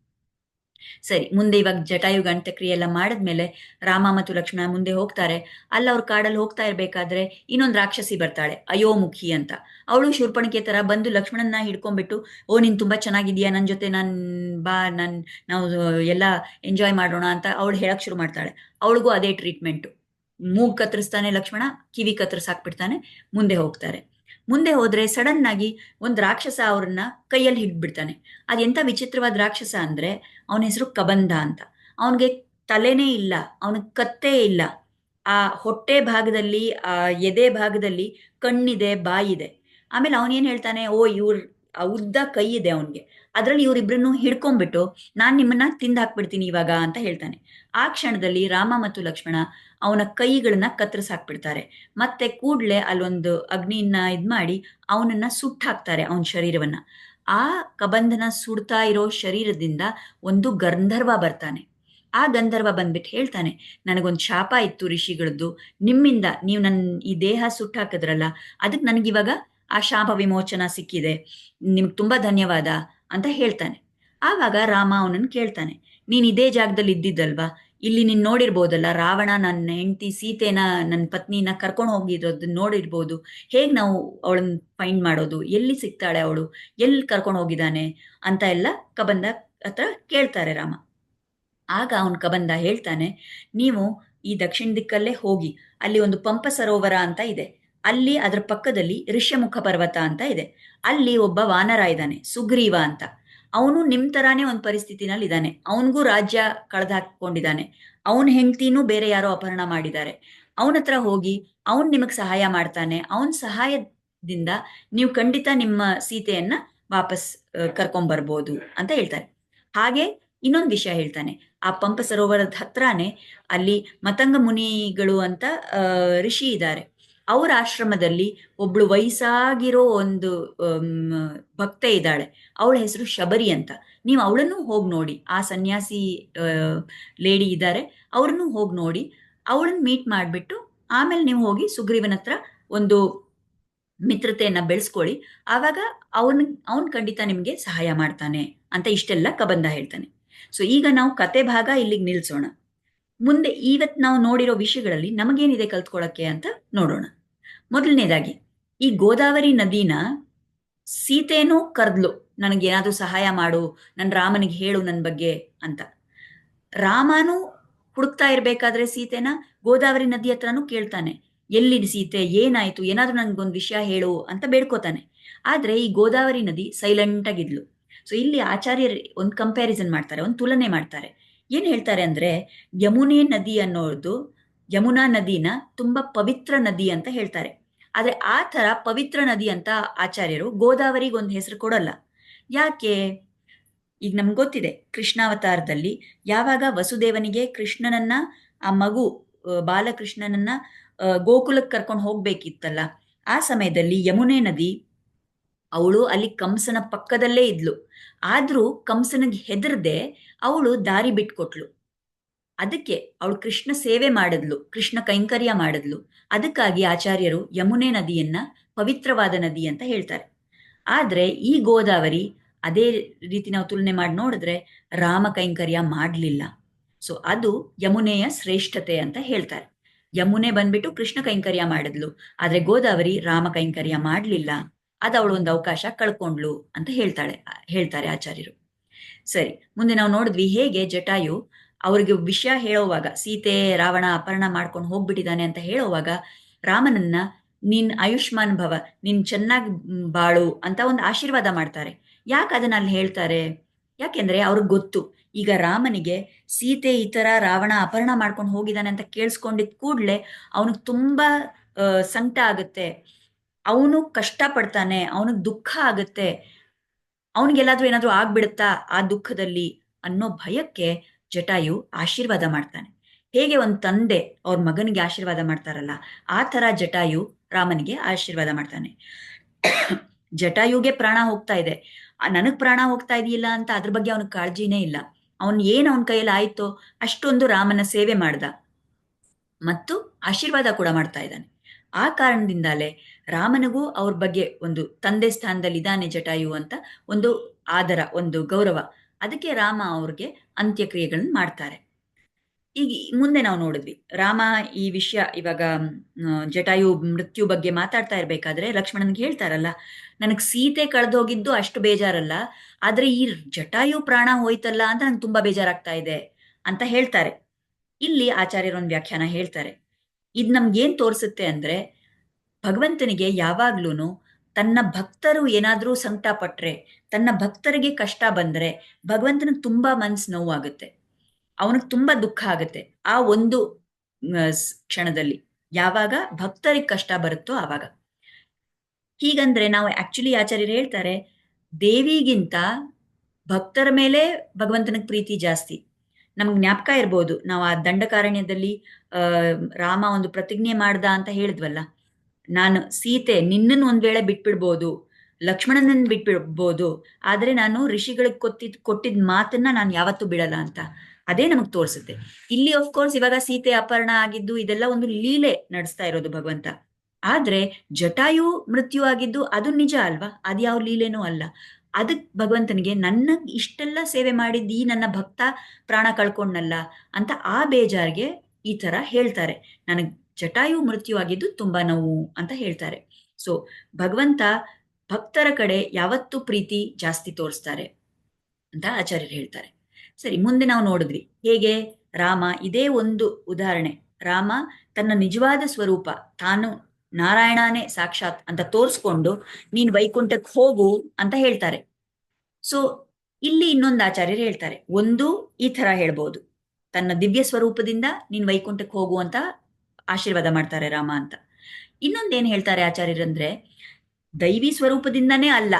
ಸರಿ, ಮುಂದೆ ಇವಾಗ ಜಟಾಯು ಅಂತ್ಯಕ್ರಿಯೆ ಎಲ್ಲ ಮಾಡಿದ್ಮೇಲೆ ರಾಮ ಮತ್ತು ಲಕ್ಷ್ಮಣ ಮುಂದೆ ಹೋಗ್ತಾರೆ. ಅಲ್ಲ ಅವ್ರ ಕಾಡಲ್ಲಿ ಹೋಗ್ತಾ ಇರ್ಬೇಕಾದ್ರೆ ಇನ್ನೊಂದು ರಾಕ್ಷಸಿ ಬರ್ತಾಳೆ, ಅಯೋಮುಖಿ ಅಂತ. ಅವಳು ಶೂರ್ಪಣಿಕೆ ತರ ಬಂದು ಲಕ್ಷ್ಮಣನ್ನ ಹಿಡ್ಕೊಂಡ್ಬಿಟ್ಟು, ಓ, ನೀನ್ ತುಂಬಾ ಚೆನ್ನಾಗಿದ್ಯಾ ನನ್ನ ಜೊತೆ ನನ್ ಬಾ, ನನ್, ನಾವು ಎಲ್ಲ ಎಂಜಾಯ್ ಮಾಡೋಣ ಅಂತ ಅವಳು ಹೇಳಕ್ ಶುರು ಮಾಡ್ತಾಳೆ. ಅವಳಿಗೂ ಅದೇ ಟ್ರೀಟ್ಮೆಂಟು ಮೂಗ್ ಕತ್ತರಿಸ್ತಾನೆ ಲಕ್ಷ್ಮಣ, ಕಿವಿ ಕತ್ತರಿಸಾಕ್ಬಿಡ್ತಾನೆ, ಮುಂದೆ ಹೋಗ್ತಾರೆ. ಮುಂದೆ ಹೋದ್ರೆ ಸಡನ್ ಆಗಿ ಒಂದ್ ರಾಕ್ಷಸ ಅವ್ರನ್ನ ಕೈಯಲ್ಲಿ ಹಿಡ್ಬಿಡ್ತಾನೆ. ಅದೆಂತ ವಿಚಿತ್ರವಾದ ರಾಕ್ಷಸ ಅಂದ್ರೆ ಅವನ ಹೆಸರು ಕಬಂಧ ಅಂತ. ಅವನಿಗೆ ತಲೆನೇ ಇಲ್ಲ, ಅವನಿಗೆ ಕತ್ತೆ ಇಲ್ಲ. ಆ ಹೊಟ್ಟೆ ಭಾಗದಲ್ಲಿ, ಆ ಎದೆ ಭಾಗದಲ್ಲಿ ಕಣ್ಣಿದೆ, ಬಾಯಿದೆ. ಆಮೇಲೆ ಅವನೇನ್ ಹೇಳ್ತಾನೆ, ಓ ಇವ್ರ ಉದ್ದ ಕೈ ಇದೆ ಅವನ್ಗೆ. ಅದ್ರಲ್ಲಿ ಇವ್ರಿಬ್ರನ್ನು ಹಿಡ್ಕೊಂಡ್ಬಿಟ್ಟು, ನಾನ್ ನಿಮ್ಮನ್ನ ತಿಂದ್ ಹಾಕ್ಬಿಡ್ತೀನಿ ಇವಾಗ ಅಂತ ಹೇಳ್ತಾನೆ. ಆ ಕ್ಷಣದಲ್ಲಿ ರಾಮ ಮತ್ತು ಲಕ್ಷ್ಮಣ ಅವನ ಕೈಗಳನ್ನ ಕತ್ತರಿಸಾಕ್ಬಿಡ್ತಾರೆ ಮತ್ತೆ ಕೂಡ್ಲೆ ಅಲ್ಲೊಂದು ಅಗ್ನಿಯನ್ನ ಇದ್ ಮಾಡಿ ಅವನನ್ನ ಸುಟ್ಟಾಕ್ತಾರೆ ಅವನ ಶರೀರವನ್ನ. ಆ ಕಬಂಧನ ಸುಡ್ತಾ ಇರೋ ಶರೀರದಿಂದ ಒಂದು ಗಂಧರ್ವ ಬರ್ತಾನೆ. ಆ ಗಂಧರ್ವ ಬಂದ್ಬಿಟ್ಟು ಹೇಳ್ತಾನೆ, ನನಗೊಂದು ಶಾಪ ಇತ್ತು ಋಷಿಗಳದ್ದು. ನಿಮ್ಮಿಂದ ನೀವು ನನ್ನ ಈ ದೇಹ ಸುಟ್ಟಾಕಿದ್ರಲ್ಲ ಅದಕ್ಕೆ ನನಗಿವಾಗ ಆ ಶಾಪ ವಿಮೋಚನ ಸಿಕ್ಕಿದೆ. ನಿಮ್ಗೆ ತುಂಬಾ ಧನ್ಯವಾದ ಅಂತ ಹೇಳ್ತಾನೆ. ಆವಾಗ ರಾಮ ಅವನನ್ನು ಕೇಳ್ತಾನೆ ನೀನ್ ಇದೇ ಜಾಗದಲ್ಲಿ ಇದ್ದಿದ್ದಲ್ವಾ? ಇಲ್ಲಿ ನೀನು ನೋಡಿರ್ಬೋದಲ್ಲ, ರಾವಣ ನನ್ನ ಹೆಂಡತಿ, ಸೀತೆನ ನನ್ನ ಪತ್ನಿನ ಕರ್ಕೊಂಡು ಹೋಗಿರೋದನ್ನ ನೋಡಿರ್ಬೋದು. ಹೇಗ್ ನಾವು ಅವಳನ್ನ ಫೈಂಡ್ ಮಾಡೋದು? ಎಲ್ಲಿ ಸಿಗ್ತಾಳೆ ಅವಳು? ಎಲ್ಲಿ ಕರ್ಕೊಂಡು ಹೋಗಿದ್ದಾನೆ ಅಂತ ಎಲ್ಲ ಕಬಂದ ಹತ್ರ ಕೇಳ್ತಾರೆ ರಾಮ. ಆಗ ಅವನ್ ಕಬಂದ ಹೇಳ್ತಾನೆ, ನೀವು ಈ ದಕ್ಷಿಣ ದಿಕ್ಕಲ್ಲೇ ಹೋಗಿ, ಅಲ್ಲಿ ಒಂದು ಪಂಪ ಸರೋವರ ಅಂತ ಇದೆ. ಅಲ್ಲಿ ಅದರ ಪಕ್ಕದಲ್ಲಿ ಋಷ್ಯಮುಖ ಪರ್ವತ ಅಂತ ಇದೆ. ಅಲ್ಲಿ ಒಬ್ಬ ವಾನರ ಇದ್ದಾನೆ, ಸುಗ್ರೀವ ಅಂತ. ಅವನು ನಿಮ್ ತರಾನೇ ಒಂದು ಪರಿಸ್ಥಿತಿನಲ್ಲಿ ಇದ್ದಾನೆ. ಅವನಿಗೂ ರಾಜ್ಯ ಕಳೆದ ಹಾಕೊಂಡಿದ್ದಾನೆ ಅವನ ಹೆಂಡತಿನೂ ಬೇರೆ ಯಾರೋ ಅಪಹರಣ ಮಾಡಿದ್ದಾರೆ. ಅವನ ಹತ್ರ ಹೋಗಿ ಅವನ್ ನಿಮಗ್ ಸಹಾಯ ಮಾಡ್ತಾನೆ. ಅವನ ಸಹಾಯದಿಂದ ನೀವು ಖಂಡಿತ ನಿಮ್ಮ ಸೀತೆಯನ್ನ ವಾಪಸ್ ಕರ್ಕೊಂಡ್ ಬರ್ಬೋದು ಅಂತ ಹೇಳ್ತಾರೆ. ಹಾಗೆ ಇನ್ನೊಂದು ವಿಷಯ ಹೇಳ್ತಾನೆ. ಆ ಪಂಪ ಸರೋವರದ ಹತ್ರಾನೇ ಅಲ್ಲಿ ಮತಂಗ ಮುನಿಗಳು ಅಂತ ಋಷಿ ಇದ್ದಾರೆ. ಅವರ ಆಶ್ರಮದಲ್ಲಿ ಒಬ್ಳು ವಯಸ್ಸಾಗಿರೋ ಒಂದು ಭಕ್ತೆ ಇದ್ದಾಳೆ. ಅವಳ ಹೆಸರು ಶಬರಿ ಅಂತ. ನೀವು ಅವಳನ್ನು ಹೋಗಿ ನೋಡಿ. ಆ ಸನ್ಯಾಸಿ ಲೇಡಿ ಇದ್ದಾರೆ. ಅವ್ರನ್ನು ಹೋಗಿ ನೋಡಿ. ಅವಳನ್ನ ಮೀಟ್ ಮಾಡಿಬಿಟ್ಟು ಆಮೇಲೆ ನೀವು ಹೋಗಿ ಸುಗ್ರೀವನ ಹತ್ರ ಒಂದು ಮಿತ್ರತೆಯನ್ನ ಬೆಳೆಸ್ಕೊಳ್ಳಿ. ಆವಾಗ ಅವನ್ ಅವನ್ ಖಂಡಿತ ನಿಮಗೆ ಸಹಾಯ ಮಾಡ್ತಾನೆ ಅಂತ ಇಷ್ಟೆಲ್ಲ ಕಬಂಧ ಹೇಳ್ತಾನೆ. ಸೊ ಈಗ ನಾವು ಕತೆ ಭಾಗ ಇಲ್ಲಿಗೆ ನಿಲ್ಸೋಣ. ಮುಂದೆ ಇವತ್ತು ನಾವು ನೋಡಿರೋ ವಿಷಯಗಳಲ್ಲಿ ನಮಗೇನಿದೆ ಕಲ್ತ್ಕೊಳ್ಳೋಕ್ಕೆ ಅಂತ ನೋಡೋಣ. ಮೊದಲನೇದಾಗಿ, ಈ ಗೋದಾವರಿ ನದಿನ ಸೀತೆನೂ ಕರ್ದ್ಲು, ನನಗೇನಾದರೂ ಸಹಾಯ ಮಾಡು ನನ್ನ ರಾಮನಿಗೆ ಹೇಳು ನನ್ನ ಬಗ್ಗೆ ಅಂತ. ರಾಮನು ಹುಡುಕ್ತಾ ಇರ್ಬೇಕಾದ್ರೆ ಸೀತೆನ, ಗೋದಾವರಿ ನದಿ ಹತ್ರನೂ ಕೇಳ್ತಾನೆ. ಎಲ್ಲಿ ಸೀತೆ, ಏನಾಯ್ತು, ಏನಾದ್ರೂ ನನಗೊಂದು ವಿಷಯ ಹೇಳು ಅಂತ ಬೇಡ್ಕೋತಾನೆ. ಆದ್ರೆ ಈ ಗೋದಾವರಿ ನದಿ ಸೈಲೆಂಟ್ ಆಗಿದ್ಲು ಸೊ, ಇಲ್ಲಿ ಆಚಾರ್ಯರು ಒಂದು ಕಂಪ್ಯಾರಿಸನ್ ಮಾಡ್ತಾರೆ, ಒಂದು ತುಲನೆ ಮಾಡ್ತಾರೆ. ಏನ್ ಹೇಳ್ತಾರೆ ಅಂದ್ರೆ, ಯಮುನೆ ನದಿ ಅನ್ನೋದು ಯಮುನಾ ನದಿನ ತುಂಬಾ ಪವಿತ್ರ ನದಿ ಅಂತ ಹೇಳ್ತಾರೆ. ಆದ್ರೆ ಆ ತರ ಪವಿತ್ರ ನದಿ ಅಂತ ಆಚಾರ್ಯರು ಗೋದಾವರಿಗೆ ಒಂದು ಹೆಸರು ಕೊಡಲ್ಲ. ಯಾಕೆ? ಈಗ ನಮ್ಗೆ ಗೊತ್ತಿದೆ, ಕೃಷ್ಣಾವತಾರದಲ್ಲಿ ಯಾವಾಗ ವಸುದೇವನಿಗೆ ಕೃಷ್ಣನನ್ನ, ಆ ಮಗು ಬಾಲಕೃಷ್ಣನನ್ನ ಗೋಕುಲಕ್ಕೆ ಕರ್ಕೊಂಡು ಹೋಗ್ಬೇಕಿತ್ತಲ್ಲ, ಆ ಸಮಯದಲ್ಲಿ ಯಮುನೆ ನದಿ, ಅವಳು ಅಲ್ಲಿ ಕಂಸನ ಪಕ್ಕದಲ್ಲೇ ಇದ್ಲು. ಆದ್ರೂ ಕಂಸನಿಗೆ ಹೆದರ್ದೆ ಅವಳು ದಾರಿ ಬಿಟ್ಕೊಟ್ಲು. ಅದಕ್ಕೆ ಅವಳು ಕೃಷ್ಣ ಸೇವೆ ಮಾಡಿದ್ಲು, ಕೃಷ್ಣ ಕೈಂಕರ್ಯ ಮಾಡಿದ್ಲು. ಅದಕ್ಕಾಗಿ ಆಚಾರ್ಯರು ಯಮುನೆ ನದಿಯನ್ನ, ಪವಿತ್ರವಾದ ನದಿ ಅಂತ ಹೇಳ್ತಾರೆ. ಆದ್ರೆ ಈ ಗೋದಾವರಿ ಅದೇ ರೀತಿ ನಾವು ತುಲನೆ ಮಾಡಿ ನೋಡಿದ್ರೆ ರಾಮ ಕೈಂಕರ್ಯ ಮಾಡಲಿಲ್ಲ. ಸೊ ಅದು ಯಮುನೆಯ ಶ್ರೇಷ್ಠತೆ ಅಂತ ಹೇಳ್ತಾರೆ. ಯಮುನೆ ಬಂದ್ಬಿಟ್ಟು ಕೃಷ್ಣ ಕೈಂಕರ್ಯ ಮಾಡಿದ್ಲು, ಆದ್ರೆ ಗೋದಾವರಿ ರಾಮ ಕೈಂಕರ್ಯ ಮಾಡಲಿಲ್ಲ. ಅದು ಅವಳು ಒಂದು ಅವಕಾಶ ಕಳ್ಕೊಂಡ್ಲು ಅಂತ ಹೇಳ್ತಾಳೆ, ಹೇಳ್ತಾರೆ ಆಚಾರ್ಯರು. ಸರಿ, ಮುಂದೆ ನಾವು ನೋಡಿದ್ವಿ ಹೇಗೆ ಜಟಾಯು ಅವ್ರಿಗೆ ವಿಷಯ ಹೇಳುವಾಗ, ಸೀತೆ, ರಾವಣ ಅಪಹರಣ ಮಾಡ್ಕೊಂಡು ಹೋಗ್ಬಿಟ್ಟಿದ್ದಾನೆ ಅಂತ ಹೇಳುವಾಗ, ರಾಮನನ್ನ ನಿನ್ ಆಯುಷ್ಮಾನ್ ಭವ, ನೀನ್ ಚೆನ್ನಾಗಿ ಬಾಳು ಅಂತ ಒಂದು ಆಶೀರ್ವಾದ ಮಾಡ್ತಾರೆ. ಯಾಕೆ ಅದನ್ನ ಅಲ್ಲಿ ಹೇಳ್ತಾರೆ? ಯಾಕೆಂದ್ರೆ ಅವ್ರಿಗೆ ಗೊತ್ತು. ಈಗ ರಾಮನಿಗೆ ಸೀತೆ ಈ ತರ ರಾವಣ ಅಪಹರಣ ಮಾಡ್ಕೊಂಡು ಹೋಗಿದ್ದಾನೆ ಅಂತ ಕೇಳಿಸ್ಕೊಂಡಿದ್ ಕೂಡ್ಲೆ ಅವನಿಗೆ ತುಂಬಾ ಸಂಕಟ ಆಗುತ್ತೆ. ಅವನು ಕಷ್ಟ ಪಡ್ತಾನೆ ಅವನಿಗೆ ದುಃಖ ಆಗುತ್ತೆ. ಅವನಿಗೆಲ್ಲಾದ್ರೂ ಏನಾದ್ರೂ ಆಗ್ಬಿಡುತ್ತಾ ಆ ದುಃಖದಲ್ಲಿ ಅನ್ನೋ ಭಯಕ್ಕೆ ಜಟಾಯು ಆಶೀರ್ವಾದ ಮಾಡ್ತಾನೆ. ಹೇಗೆ ಒಂದು ತಂದೆ ಅವ್ರ ಮಗನಿಗೆ ಆಶೀರ್ವಾದ ಮಾಡ್ತಾರಲ್ಲ, ಆ ತರ ಜಟಾಯು ರಾಮನಿಗೆ ಆಶೀರ್ವಾದ ಮಾಡ್ತಾನೆ. ಜಟಾಯುಗೆ ಪ್ರಾಣ ಹೋಗ್ತಾ ಇದೆ. ನನಗ್ ಪ್ರಾಣ ಹೋಗ್ತಾ ಇದೆಯಲ್ಲ ಅಂತ ಅದ್ರ ಬಗ್ಗೆ ಅವನಿಗೆ ಕಾಳಜಿನೇ ಇಲ್ಲ. ಅವನ್ ಏನ್ ಅವನ ಕೈಯಲ್ಲಿ ಆಯ್ತೋ ಅಷ್ಟೊಂದು ರಾಮನ ಸೇವೆ ಮಾಡ್ದ. ಮತ್ತು ಆಶೀರ್ವಾದ ಕೂಡ ಮಾಡ್ತಾ ಇದ್ದಾನೆ. ಆ ಕಾರಣದಿಂದಲೇ ರಾಮನಿಗೂ ಅವ್ರ ಬಗ್ಗೆ ಒಂದು ತಂದೆ ಸ್ಥಾನದಲ್ಲಿ ಇದ್ದಾನೆ ಜಟಾಯು ಅಂತ ಒಂದು ಆದರ, ಒಂದು ಗೌರವ. ಅದಕ್ಕೆ ರಾಮ ಅವ್ರಿಗೆ ಅಂತ್ಯಕ್ರಿಯೆಗಳನ್ನ ಮಾಡ್ತಾರೆ. ಈಗ ಮುಂದೆ ನಾವು ನೋಡಿದ್ವಿ, ರಾಮ ಈ ವಿಷಯ ಇವಾಗ ಜಟಾಯು ಮೃತ್ಯು ಬಗ್ಗೆ ಮಾತಾಡ್ತಾ ಇರ್ಬೇಕಾದ್ರೆ ಲಕ್ಷ್ಮಣನ್ಗೆ ಹೇಳ್ತಾರಲ್ಲ, ನನಗೆ ಸೀತೆ ಕಳೆದೋಗಿದ್ದು ಅಷ್ಟು ಬೇಜಾರಲ್ಲ, ಆದ್ರೆ ಈ ಜಟಾಯು ಪ್ರಾಣ ಹೋಯ್ತಲ್ಲ ಅಂತ ನಂಗೆ ತುಂಬಾ ಬೇಜಾರಾಗ್ತಾ ಇದೆ ಅಂತ ಹೇಳ್ತಾರೆ. ಇಲ್ಲಿ ಆಚಾರ್ಯರೊಂದು ವ್ಯಾಖ್ಯಾನ ಹೇಳ್ತಾರೆ. ಇದ್ ನಮ್ಗೇನ್ ತೋರಿಸುತ್ತೆ ಅಂದ್ರೆ, ಭಗವಂತನಿಗೆ ಯಾವಾಗ್ಲೂನು ತನ್ನ ಭಕ್ತರು ಏನಾದ್ರೂ ಸಂಕಟ ಪಟ್ರೆ ತನ್ನ ಭಕ್ತರಿಗೆ ಕಷ್ಟ ಬಂದ್ರೆ ಭಗವಂತನಿಗೆ ತುಂಬಾ ಮನ್ಸ್ ನೋವಾಗುತ್ತೆ. ಅವನಿಗೆ ತುಂಬಾ ದುಃಖ ಆಗುತ್ತೆ. ಆ ಒಂದು ಕ್ಷಣದಲ್ಲಿ ಯಾವಾಗ ಭಕ್ತರಿಗೆ ಕಷ್ಟ ಬರುತ್ತೋ ಆವಾಗ. ಹೀಗಂದ್ರೆ ನಾವು ಆಕ್ಚುಲಿ ಆಚಾರ್ಯರು ಹೇಳ್ತಾರೆ, ದೇವಿಗಿಂತ ಭಕ್ತರ ಮೇಲೆ ಭಗವಂತನಿಗೆ ಪ್ರೀತಿ ಜಾಸ್ತಿ. ನಮ್ಗೆ ಜ್ಞಾಪಕ ಇರ್ಬೋದು, ನಾವು ಆ ದಂಡಕಾರಣ್ಯದಲ್ಲಿ ರಾಮ ಒಂದು ಪ್ರತಿಜ್ಞೆ ಮಾಡ್ದ ಅಂತ ಹೇಳಿದ್ವಲ್ಲ ನಾನು ಸೀತೆ ನಿನ್ನನ್ನು ಒಂದ್ ವೇಳೆ ಬಿಟ್ಬಿಡ್ಬೋದು, ಲಕ್ಷ್ಮಣನನ್ನ ಬಿಟ್ಬಿಡ್ಬೋದು, ಆದ್ರೆ ನಾನು ಋಷಿಗಳಿಗೆ ಕೊತ್ತಿದ್, ಕೊಟ್ಟಿದ್ ಮಾತನ್ನ ನಾನು ಯಾವತ್ತೂ ಬಿಡಲ್ಲ ಅಂತ. ಅದೇ ನಮಗ್ ತೋರಿಸುತ್ತೆ. ಇಲ್ಲಿ ಕೋರ್ಸ್ ಇವಾಗ ಸೀತೆ ಅಪರ್ಣ ಆಗಿದ್ದು ಇದೆಲ್ಲ ಒಂದು ಲೀಲೆ ನಡೆಸ್ತಾ ಇರೋದು ಭಗವಂತ. ಆದ್ರೆ ಜಟಾಯು ಮೃತ್ಯು ಆಗಿದ್ದು ಅದು ನಿಜ ಅಲ್ವಾ? ಅದ್ಯಾವ ಲೀಲೆನೂ ಅಲ್ಲ. ಅದಕ್ ಭಗವಂತನಿಗೆ ನನ್ನ ಇಷ್ಟೆಲ್ಲ ಸೇವೆ ಮಾಡಿದ್ದು ಈ ನನ್ನ ಭಕ್ತ ಪ್ರಾಣ ಕಳ್ಕೊಂಡಲ್ಲ ಅಂತ ಆ ಬೇಜಾರ್ಗೆ ಈ ತರ ಹೇಳ್ತಾರೆ. ನನಗ್ ಜಟಾಯು ಮೃತ್ಯು ಆಗಿದ್ದು ತುಂಬಾ ನೋವು ಅಂತ ಹೇಳ್ತಾರೆ. ಸೊ ಭಗವಂತ ಭಕ್ತರ ಕಡೆ ಯಾವತ್ತು ಪ್ರೀತಿ ಜಾಸ್ತಿ ತೋರಿಸ್ತಾರೆ ಅಂತ ಆಚಾರ್ಯರು ಹೇಳ್ತಾರೆ. ಸರಿ, ಮುಂದೆ ನಾವು ನೋಡಿದ್ವಿ. ಹೇಗೆ? ರಾಮ, ಇದೇ ಒಂದು ಉದಾಹರಣೆ. ರಾಮ ತನ್ನ ನಿಜವಾದ ಸ್ವರೂಪ, ತಾನು ನಾರಾಯಣನೇ ಸಾಕ್ಷಾತ್ ಅಂತ ತೋರಿಸ್ಕೊಂಡು ನೀನ್ ವೈಕುಂಠಕ್ಕೆ ಹೋಗು ಅಂತ ಹೇಳ್ತಾರೆ. ಸೊ ಇಲ್ಲಿ ಇನ್ನೊಂದು ಆಚಾರ್ಯರು ಹೇಳ್ತಾರೆ. ಒಂದು ಈ ತರ ಹೇಳ್ಬೋದು. ತನ್ನ ದಿವ್ಯ ಸ್ವರೂಪದಿಂದ ನೀನ್ ವೈಕುಂಠಕ್ಕೆ ಹೋಗು ಅಂತ ಆಶೀರ್ವಾದ ಮಾಡ್ತಾರೆ ರಾಮ ಅಂತ. ಇನ್ನೊಂದೇನ್ ಹೇಳ್ತಾರೆ ಆಚಾರ್ಯರಂದ್ರೆ, ದೈವಿ ಸ್ವರೂಪದಿಂದನೇ ಅಲ್ಲ,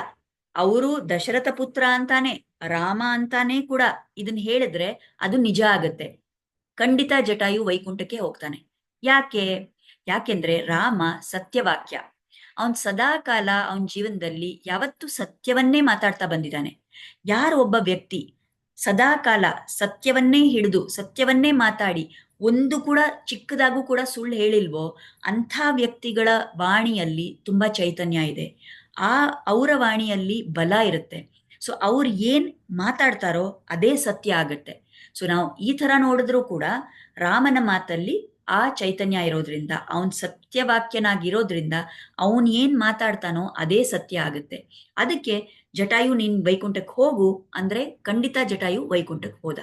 ಅವರು ದಶರಥ ಪುತ್ರ ಅಂತಾನೆ, ರಾಮ ಅಂತಾನೆ ಕೂಡ ಇದನ್ನ ಹೇಳಿದ್ರೆ ಅದು ನಿಜ ಆಗತ್ತೆ. ಖಂಡಿತ ಜಟಾಯು ವೈಕುಂಠಕ್ಕೆ ಹೋಗ್ತಾನೆ. ಯಾಕೆ? ಯಾಕೆಂದ್ರೆ ರಾಮ ಸತ್ಯವಾಕ್ಯ. ಅವನ್ ಸದಾ ಕಾಲ ಅವನ ಜೀವನದಲ್ಲಿ ಯಾವತ್ತೂ ಸತ್ಯವನ್ನೇ ಮಾತಾಡ್ತಾ ಬಂದಿದ್ದಾನೆ. ಯಾರು ಒಬ್ಬ ವ್ಯಕ್ತಿ ಸದಾ ಕಾಲ ಸತ್ಯವನ್ನೇ ಹಿಡಿದು, ಸತ್ಯವನ್ನೇ ಮಾತಾಡಿ ಒಂದು ಕೂಡ ಚಿಕ್ಕದಾಗೂ ಕೂಡ ಸುಳ್ಳು ಹೇಳಿಲ್ವೋ, ಅಂಥ ವ್ಯಕ್ತಿಗಳ ವಾಣಿಯಲ್ಲಿ ತುಂಬ ಚೈತನ್ಯ ಇದೆ. ಆ ಅವರ ವಾಣಿಯಲ್ಲಿ ಬಲ ಇರುತ್ತೆ. ಸೊ, ಅವ್ರು ಏನ್ ಮಾತಾಡ್ತಾರೋ ಅದೇ ಸತ್ಯ ಆಗುತ್ತೆ. ಸೊ, ನಾವು ಈ ತರ ನೋಡಿದ್ರೂ ಕೂಡ ರಾಮನ ಮಾತಲ್ಲಿ ಆ ಚೈತನ್ಯ ಇರೋದ್ರಿಂದ, ಅವನ್ ಸತ್ಯವಾಕ್ಯನಾಗಿರೋದ್ರಿಂದ ಅವನ್ ಏನ್ ಮಾತಾಡ್ತಾನೋ ಅದೇ ಸತ್ಯ ಆಗುತ್ತೆ. ಅದಕ್ಕೆ ಜಟಾಯು ನೀನ್ ವೈಕುಂಠಕ್ಕೆ ಹೋಗು ಅಂದ್ರೆ ಖಂಡಿತ ಜಟಾಯು ವೈಕುಂಠಕ್ಕೆ ಹೋದ.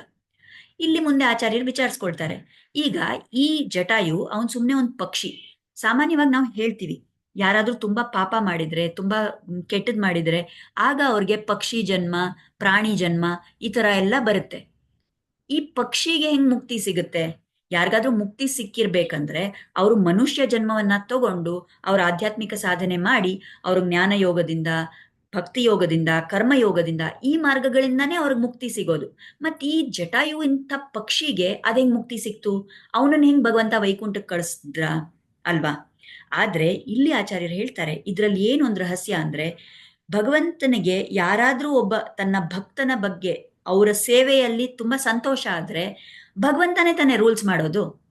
ಇಲ್ಲಿ ಮುಂದೆ ಆಚಾರ್ಯರು ವಿಚಾರಿಸ್ಕೊಳ್ತಾರೆ. ಈಗ ಈ ಜಟಾಯು ಅವನ್ ಸುಮ್ನೆ ಒಂದ್ ಪಕ್ಷಿ. ಸಾಮಾನ್ಯವಾಗಿ ನಾವು ಹೇಳ್ತೀವಿ, ಯಾರಾದ್ರೂ ತುಂಬಾ ಪಾಪ ಮಾಡಿದ್ರೆ, ತುಂಬಾ ಕೆಟ್ಟದ್ ಮಾಡಿದ್ರೆ, ಆಗ ಅವ್ರಿಗೆ ಪಕ್ಷಿ ಜನ್ಮ, ಪ್ರಾಣಿ ಜನ್ಮ, ಈ ತರ ಎಲ್ಲ ಬರುತ್ತೆ. ಈ ಪಕ್ಷಿಗೆ ಹೆಂಗ್ ಮುಕ್ತಿ ಸಿಗುತ್ತೆ? ಯಾರಿಗಾದ್ರೂ ಮುಕ್ತಿ ಸಿಕ್ಕಿರ್ಬೇಕಂದ್ರೆ ಅವರು ಮನುಷ್ಯ ಜನ್ಮವನ್ನ ತಗೊಂಡು ಅವ್ರ ಆಧ್ಯಾತ್ಮಿಕ ಸಾಧನೆ ಮಾಡಿ ಅವ್ರ ಜ್ಞಾನ ಯೋಗದಿಂದ ಭಕ್ತಿ ಯೋಗದಿಂದ ಕರ್ಮಯೋಗದಿಂದ ಈ ಮಾರ್ಗಗಳಿಂದಾನೇ ಅವ್ರಿಗೆ ಮುಕ್ತಿ ಸಿಗೋದು. ಮತ್ ಈ ಜಟಾಯು ಇಂಥ ಪಕ್ಷಿಗೆ ಅದ್ ಮುಕ್ತಿ ಸಿಕ್ತು? ಅವನನ್ನ ಹೆಂಗ್ ಭಗವಂತ ವೈಕುಂಠಕ್ಕೆ ಕಳಿಸಿದ್ರ ಅಲ್ವಾ? ಆದ್ರೆ ಇಲ್ಲಿ ಆಚಾರ್ಯರು ಹೇಳ್ತಾರೆ, ಇದ್ರಲ್ಲಿ ಏನು ಒಂದು ರಹಸ್ಯ ಅಂದ್ರೆ, ಭಗವಂತನಿಗೆ ಯಾರಾದ್ರೂ ಒಬ್ಬ ತನ್ನ ಭಕ್ತನ ಬಗ್ಗೆ, ಅವರ ಸೇವೆಯಲ್ಲಿ ತುಂಬಾ ಸಂತೋಷ ಆದ್ರೆ, ಭಗವಂತನೇ ತಾನೇ ರೂಲ್ಸ್ ಮಾಡೋದು.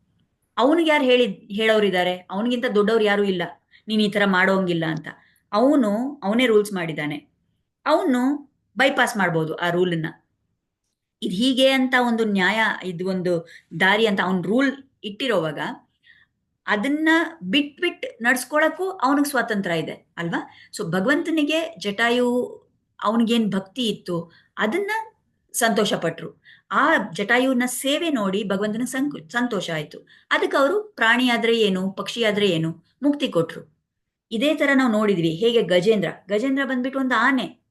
ಅವನಿಗೆ ಯಾರು ಹೇಳಿ ಹೇಳೋರಿದ್ದಾರೆ? ಅವನಿಗಿಂತ ದೊಡ್ಡವ್ರು ಯಾರು ಇಲ್ಲ. ನೀನ್ ಈ ತರ ಮಾಡೋಂಗಿಲ್ಲ ಅಂತ. ಅವನು ಅವನೇ ರೂಲ್ಸ್ ಮಾಡಿದ್ದಾನೆ. ಅವನು ಬೈಪಾಸ್ ಮಾಡ್ಬೋದು ಆ ರೂಲನ್ನ ಇದು ಹೀಗೆ ಅಂತ ಒಂದು ನ್ಯಾಯ, ಇದು ಒಂದು ದಾರಿ ಅಂತ ಅವನ ರೂಲ್ ಇಟ್ಟಿರೋವಾಗ ಅದನ್ನ ಬಿಟ್ ಬಿಟ್ ನಡ್ಸ್ಕೊಳಕ್ಕೂ ಅವನಿಗೆ ಸ್ವಾತಂತ್ರ್ಯ ಇದೆ, ಅಲ್ವಾ? ಸೊ ಭಗವಂತನಿಗೆ ಜಟಾಯು ಅವನಿಗೇನು ಭಕ್ತಿ ಇತ್ತು, ಅದನ್ನ ಸಂತೋಷ ಪಟ್ರು ಆ ಜಟಾಯುನ ಸೇವೆ ನೋಡಿ ಭಗವಂತನ ಸಂತೋಷ ಆಯಿತು. ಅದಕ್ಕೆ ಅವರು ಪ್ರಾಣಿ ಏನು ಪಕ್ಷಿ ಏನು, ಮುಕ್ತಿ ಕೊಟ್ರು. ಇದೇ ತರ ನಾವು ನೋಡಿದ್ವಿ. ಹೇಗೆ ಗಜೇಂದ್ರ ಗಜೇಂದ್ರ ಬಂದ್ಬಿಟ್ಟು ಒಂದು ಆನೆ,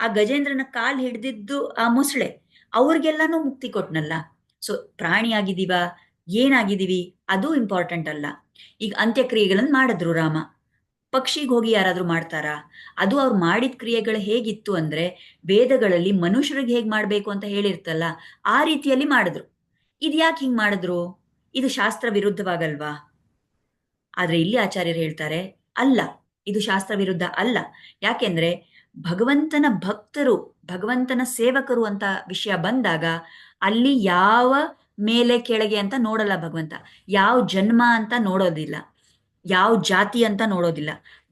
ಆ ಗಜೇಂದ್ರನ ಕಾಲ್ ಹಿಡ್ದಿದ್ದು ಆ ಮೊಸಳೆ, ಅವ್ರಿಗೆಲ್ಲಾನು ಮುಕ್ತಿ ಕೊಟ್ನಲ್ಲ. ಸೊ ಪ್ರಾಣಿ ಆಗಿದೀವ ಏನಾಗಿದೀವಿ ಅದು ಇಂಪಾರ್ಟೆಂಟ್ ಅಲ್ಲ. ಈಗ ಅಂತ್ಯಕ್ರಿಯೆಗಳನ್ನು ಮಾಡಿದ್ರು ರಾಮ. ಪಕ್ಷಿಗೆ ಹೋಗಿ ಯಾರಾದ್ರೂ ಮಾಡ್ತಾರಾ? ಅದು ಅವ್ರು ಮಾಡಿದ ಕ್ರಿಯೆಗಳು ಹೇಗಿತ್ತು ಅಂದ್ರೆ, ವೇದಗಳಲ್ಲಿ ಮನುಷ್ಯರಿಗೆ ಹೇಗ್ ಮಾಡ್ಬೇಕು ಅಂತ ಹೇಳಿರ್ತಲ್ಲ, ಆ ರೀತಿಯಲ್ಲಿ ಮಾಡಿದ್ರು. ಇದು ಯಾಕೆ ಹಿಂಗ್ ಮಾಡಿದ್ರು? ಇದು ಶಾಸ್ತ್ರ ವಿರುದ್ಧವಾಗಲ್ವಾ? ಆದ್ರೆ ಇಲ್ಲಿ ಆಚಾರ್ಯರು ಹೇಳ್ತಾರೆ ಅಲ್ಲ, ಇದು ಶಾಸ್ತ್ರ ವಿರುದ್ಧ ಅಲ್ಲ. ಯಾಕೆಂದ್ರೆ ಭಗವಂತನ ಭಕ್ತರು, ಭಗವಂತನ ಸೇವಕರು ಅಂತ ವಿಷಯ ಬಂದಾಗ ಅಲ್ಲಿ ಯಾವ ಮೇಲೆ ಕೆಳಗೆ ಅಂತ ನೋಡಲ್ಲ ಭಗವಂತ. ಯಾವ ಜನ್ಮ ಅಂತ ನೋಡೋದಿಲ್ಲ. ಯಾವ ಜಾತಿ ಅಂತ ನೋಡೋದಿಲ್ಲ.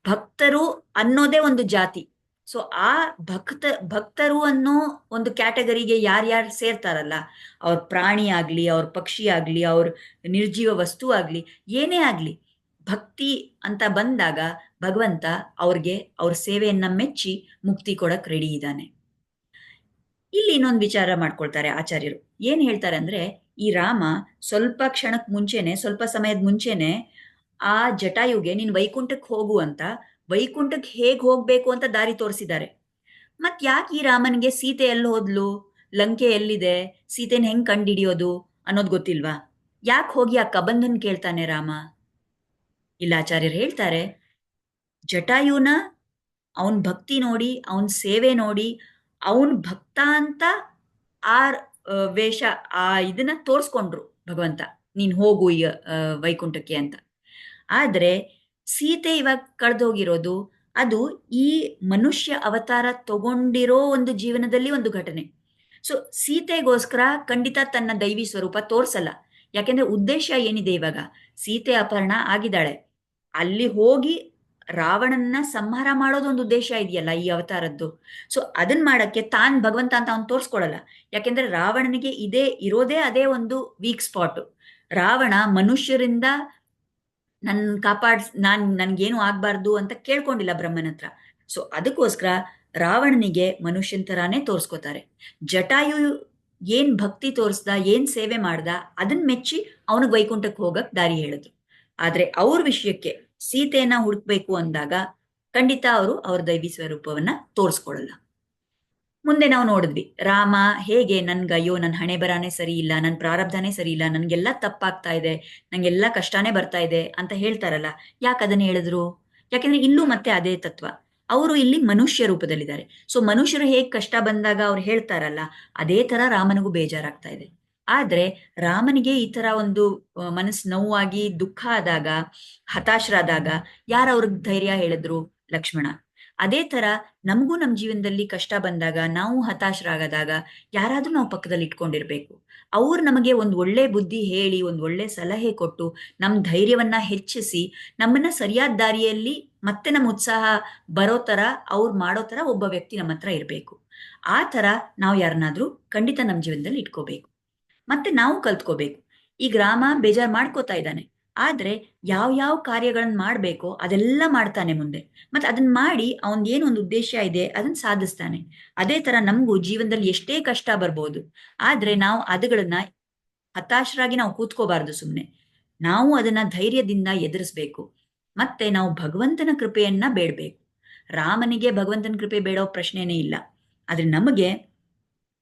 ಭಕ್ತರು ಅನ್ನೋದೇ ಒಂದು ಜಾತಿ. ಸೊ ಆ ಭಕ್ತ, ಭಕ್ತರು ಅನ್ನೋ ಒಂದು ಕ್ಯಾಟಗರಿಗೆ ಯಾರ್ಯಾರು ಸೇರ್ತಾರಲ್ಲ? ಅವ್ರ ಪ್ರಾಣಿ ಆಗ್ಲಿ, ಅವ್ರ ಪಕ್ಷಿ ಆಗ್ಲಿ, ಅವ್ರ ನಿರ್ಜೀವ ವಸ್ತು ಆಗ್ಲಿ, ಏನೇ ಆಗ್ಲಿ. ಭಕ್ತಿ ಅಂತ ಬಂದಾಗ ಭಗವಂತ ಅವ್ರಿಗೆ ಅವ್ರ ಸೇವೆಯನ್ನ ಮೆಚ್ಚಿ ಮುಕ್ತಿ ಕೊಡಕ್ ರೆಡಿ ಇದ್ದಾನೆ. ಇಲ್ಲಿ ಇನ್ನೊಂದು ವಿಚಾರ ಮಾಡ್ಕೊಳ್ತಾರೆ ಆಚಾರ್ಯರು. ಏನ್ ಹೇಳ್ತಾರೆ ಅಂದ್ರೆ, ಈ ರಾಮ ಸ್ವಲ್ಪ ಕ್ಷಣಕ್ ಮುಂಚೆನೆ, ಸ್ವಲ್ಪ ಸಮಯದ ಮುಂಚೆನೆ ಆ ಜಟಾಯುಗೆ, ನೀನ್ ವೈಕುಂಠಕ್ಕೆ ಹೋಗು ಅಂತ ವೈಕುಂಠಕ್ಕೆ ಹೇಗ್ ಹೋಗ್ಬೇಕು ಅಂತ ದಾರಿ ತೋರಿಸಿದ್ದಾರೆ. ಮತ್ ಯಾಕೆ ಈ ರಾಮನ್ಗೆ ಸೀತೆ ಎಲ್ಲಿ ಹೋದ್ಲು? ಲಂಕೆ ಎಲ್ಲಿದೆ? ಸೀತೆನ ಹೆಂಗ್ ಕಂಡಿಡಿಯೋದು ಅನ್ನೋದು ಗೊತ್ತಿಲ್ವಾ? ಯಾಕೆ ಹೋಗಿ ಆ ಕಬಂಧನ್ ಕೇಳ್ತಾನೆ ರಾಮ? ಇಲ್ಲ ಆಚಾರ್ಯರು ಹೇಳ್ತಾರೆ, ಜಟಾಯುನ ಅವನ್ ಭಕ್ತಿ ನೋಡಿ, ಅವನ್ ಸೇವೆ ನೋಡಿ, ಅವನ್ ಭಕ್ತ ಅಂತ ಆ ವೇಷ, ಆ ಇದನ್ನ ತೋರಿಸ್ಕೊಂಡ್ರು ಭಗವಂತ, ನೀನ್ ಹೋಗು ಈ ವೈಕುಂಠಕ್ಕೆ ಅಂತ. ಆದ್ರೆ ಸೀತೆ ಇವಾಗ ಕಳೆದೋಗಿರೋದು, ಅದು ಈ ಮನುಷ್ಯ ಅವತಾರ ತಗೊಂಡಿರೋ ಒಂದು ಜೀವನದಲ್ಲಿ ಒಂದು ಘಟನೆ. ಸೊ ಸೀತೆಗೋಸ್ಕರ ಖಂಡಿತ ತನ್ನ ದೈವಿ ಸ್ವರೂಪ ತೋರ್ಸಲ್ಲ. ಯಾಕೆಂದ್ರೆ ಉದ್ದೇಶ ಏನಿದೆ ಇವಾಗ? ಸೀತೆ ಅಪಹರಣ ಆಗಿದ್ದಾಳೆ. ಅಲ್ಲಿ ಹೋಗಿ ರಾವಣನ್ನ ಸಂಹಾರ ಮಾಡೋದು ಒಂದು ಉದ್ದೇಶ ಇದೆಯಲ್ಲ ಈ ಅವತಾರದ್ದು. ಸೊ ಅದನ್ನ ಮಾಡಕ್ಕೆ ತಾನ್ ಭಗವಂತ ಅಂತ ಅವ್ನು ತೋರ್ಸ್ಕೊಳಲ್ಲ. ಯಾಕೆಂದ್ರೆ ರಾವಣನಿಗೆ ಇದೇ, ಇರೋದೇ ಅದೇ ಒಂದು ವೀಕ್ ಸ್ಪಾಟ್ ರಾವಣ ಮನುಷ್ಯರಿಂದ ನನ್ ಕಾಪಾಡ್, ನಾನ್, ನನ್ಗೇನು ಆಗ್ಬಾರ್ದು ಅಂತ ಕೇಳ್ಕೊಂಡಿಲ್ಲ ಬ್ರಹ್ಮನ ಹತ್ರ. ಸೊ ಅದಕ್ಕೋಸ್ಕರ ರಾವಣನಿಗೆ ಮನುಷ್ಯನ್ ತರಾನೇ ತೋರ್ಸ್ಕೊತಾರೆ. ಜಟಾಯು ಏನ್ ಭಕ್ತಿ ತೋರಿಸ್ದ, ಏನ್ ಸೇವೆ ಮಾಡ್ದ, ಅದನ್ ಮೆಚ್ಚಿ ಅವನಿಗೆ ವೈಕುಂಠಕ್ಕೆ ಹೋಗಕ್ ದಾರಿ ಹೇಳಿದ್ರು. ಆದ್ರೆ ಅವ್ರ ವಿಷಯಕ್ಕೆ ಸೀತೆಯನ್ನ ಹುಡುಕ್ಬೇಕು ಅಂದಾಗ ಖಂಡಿತ ಅವರು ಅವ್ರ ದೈವಿ ಸ್ವರೂಪವನ್ನ ತೋರಿಸ್ಕೊಳಲ್ಲ. ಮುಂದೆ ನಾವು ನೋಡಿದ್ವಿ, ರಾಮ ಹೇಗೆ ನನ್ಗೆ ಅಯ್ಯೋ ನನ್ನ ಹಣೆ ಬರಾನೇ ಸರಿ ಇಲ್ಲ ನನ್ನ ಪ್ರಾರಬ್ಧನೇ ಸರಿ ಇಲ್ಲ, ನನ್ಗೆಲ್ಲ ತಪ್ಪಾಗ್ತಾ ಇದೆ, ನಂಗೆಲ್ಲ ಕಷ್ಟನೇ ಬರ್ತಾ ಇದೆ ಅಂತ ಹೇಳ್ತಾರಲ್ಲ, ಯಾಕೆ ಅದನ್ನ ಹೇಳಿದ್ರು? ಯಾಕೆಂದ್ರೆ ಇಲ್ಲೂ ಮತ್ತೆ ಅದೇ ತತ್ವ. ಅವರು ಇಲ್ಲಿ ಮನುಷ್ಯ ರೂಪದಲ್ಲಿದ್ದಾರೆ. ಸೊ ಮನುಷ್ಯರು ಹೇಗೆ ಕಷ್ಟ ಬಂದಾಗ ಅವ್ರು ಹೇಳ್ತಾರಲ್ಲ, ಅದೇ ತರ ರಾಮನಿಗೂ ಬೇಜಾರಾಗ್ತಾ ಇದೆ. ಆದ್ರೆ ರಾಮನಿಗೆ ಈ ತರ ಒಂದು ಮನಸ್ಸು ನೋವಾಗಿ ದುಃಖ ಆದಾಗ, ಹತಾಶರಾದಾಗ ಯಾರು ಅವ್ರಿಗೆ ಧೈರ್ಯ ಹೇಳಿದ್ರು ಲಕ್ಷ್ಮಣ? ಅದೇ ತರ ನಮಗೂ ನಮ್ಮ ಜೀವನದಲ್ಲಿ ಕಷ್ಟ ಬಂದಾಗ, ನಾವು ಹತಾಶರಾಗದಾಗ ಯಾರಾದ್ರೂ ನಾವು ಪಕ್ಕದಲ್ಲಿ ಇಟ್ಕೊಂಡಿರ್ಬೇಕು. ಅವ್ರು ನಮಗೆ ಒಂದು ಒಳ್ಳೆ ಬುದ್ಧಿ ಹೇಳಿ, ಒಂದು ಒಳ್ಳೆ ಸಲಹೆ ಕೊಟ್ಟು ನಮ್ಮ ಧೈರ್ಯವನ್ನ ಹೆಚ್ಚಿಸಿ, ನಮ್ಮನ್ನ ಸರಿಯಾದ ದಾರಿಯಲ್ಲಿ ಮತ್ತೆ ನಮ್ಮ ಉತ್ಸಾಹ ಬರೋ ತರ, ಅವ್ರು ಮಾಡೋ ತರ ಒಬ್ಬ ವ್ಯಕ್ತಿ ನಮ್ಮ ಹತ್ರ ಇರಬೇಕು. ಆ ತರ ನಾವು ಯಾರನ್ನಾದ್ರೂ ಖಂಡಿತ ನಮ್ಮ ಜೀವನದಲ್ಲಿ ಇಟ್ಕೋಬೇಕು. ಮತ್ತೆ ನಾವು ಕಲ್ತ್ಕೋಬೇಕು. ಈ ರಾಮ ಬೇಜಾರ್ ಮಾಡ್ಕೋತಾ ಇದ್ದಾನೆ. ಆದ್ರೆ ಯಾವ ಯಾವ ಕಾರ್ಯಗಳನ್ನ ಮಾಡ್ಬೇಕೋ ಅದೆಲ್ಲ ಮಾಡ್ತಾನೆ ಮುಂದೆ. ಮತ್ತೆ ಅದನ್ನ ಮಾಡಿ ಅವನ್ ಒಂದು ಉದ್ದೇಶ ಇದೆ ಅದನ್ನ ಸಾಧಿಸ್ತಾನೆ. ಅದೇ ತರ ನಮಗೂ ಜೀವನದಲ್ಲಿ ಎಷ್ಟೇ ಕಷ್ಟ ಬರ್ಬೋದು. ಆದ್ರೆ ನಾವು ಅದುಗಳನ್ನ ಹತಾಶರಾಗಿ ನಾವು ಕೂತ್ಕೋಬಾರ್ದು ಸುಮ್ಮನೆ ನಾವು ಅದನ್ನ ಧೈರ್ಯದಿಂದ ಎದುರಿಸ್ಬೇಕು. ಮತ್ತೆ ನಾವು ಭಗವಂತನ ಕೃಪೆಯನ್ನ ಬೇಡಬೇಕು. ರಾಮನಿಗೆ ಭಗವಂತನ ಕೃಪೆ ಬೇಡೋ ಪ್ರಶ್ನೆನೇ ಇಲ್ಲ. ಆದ್ರೆ ನಮಗೆ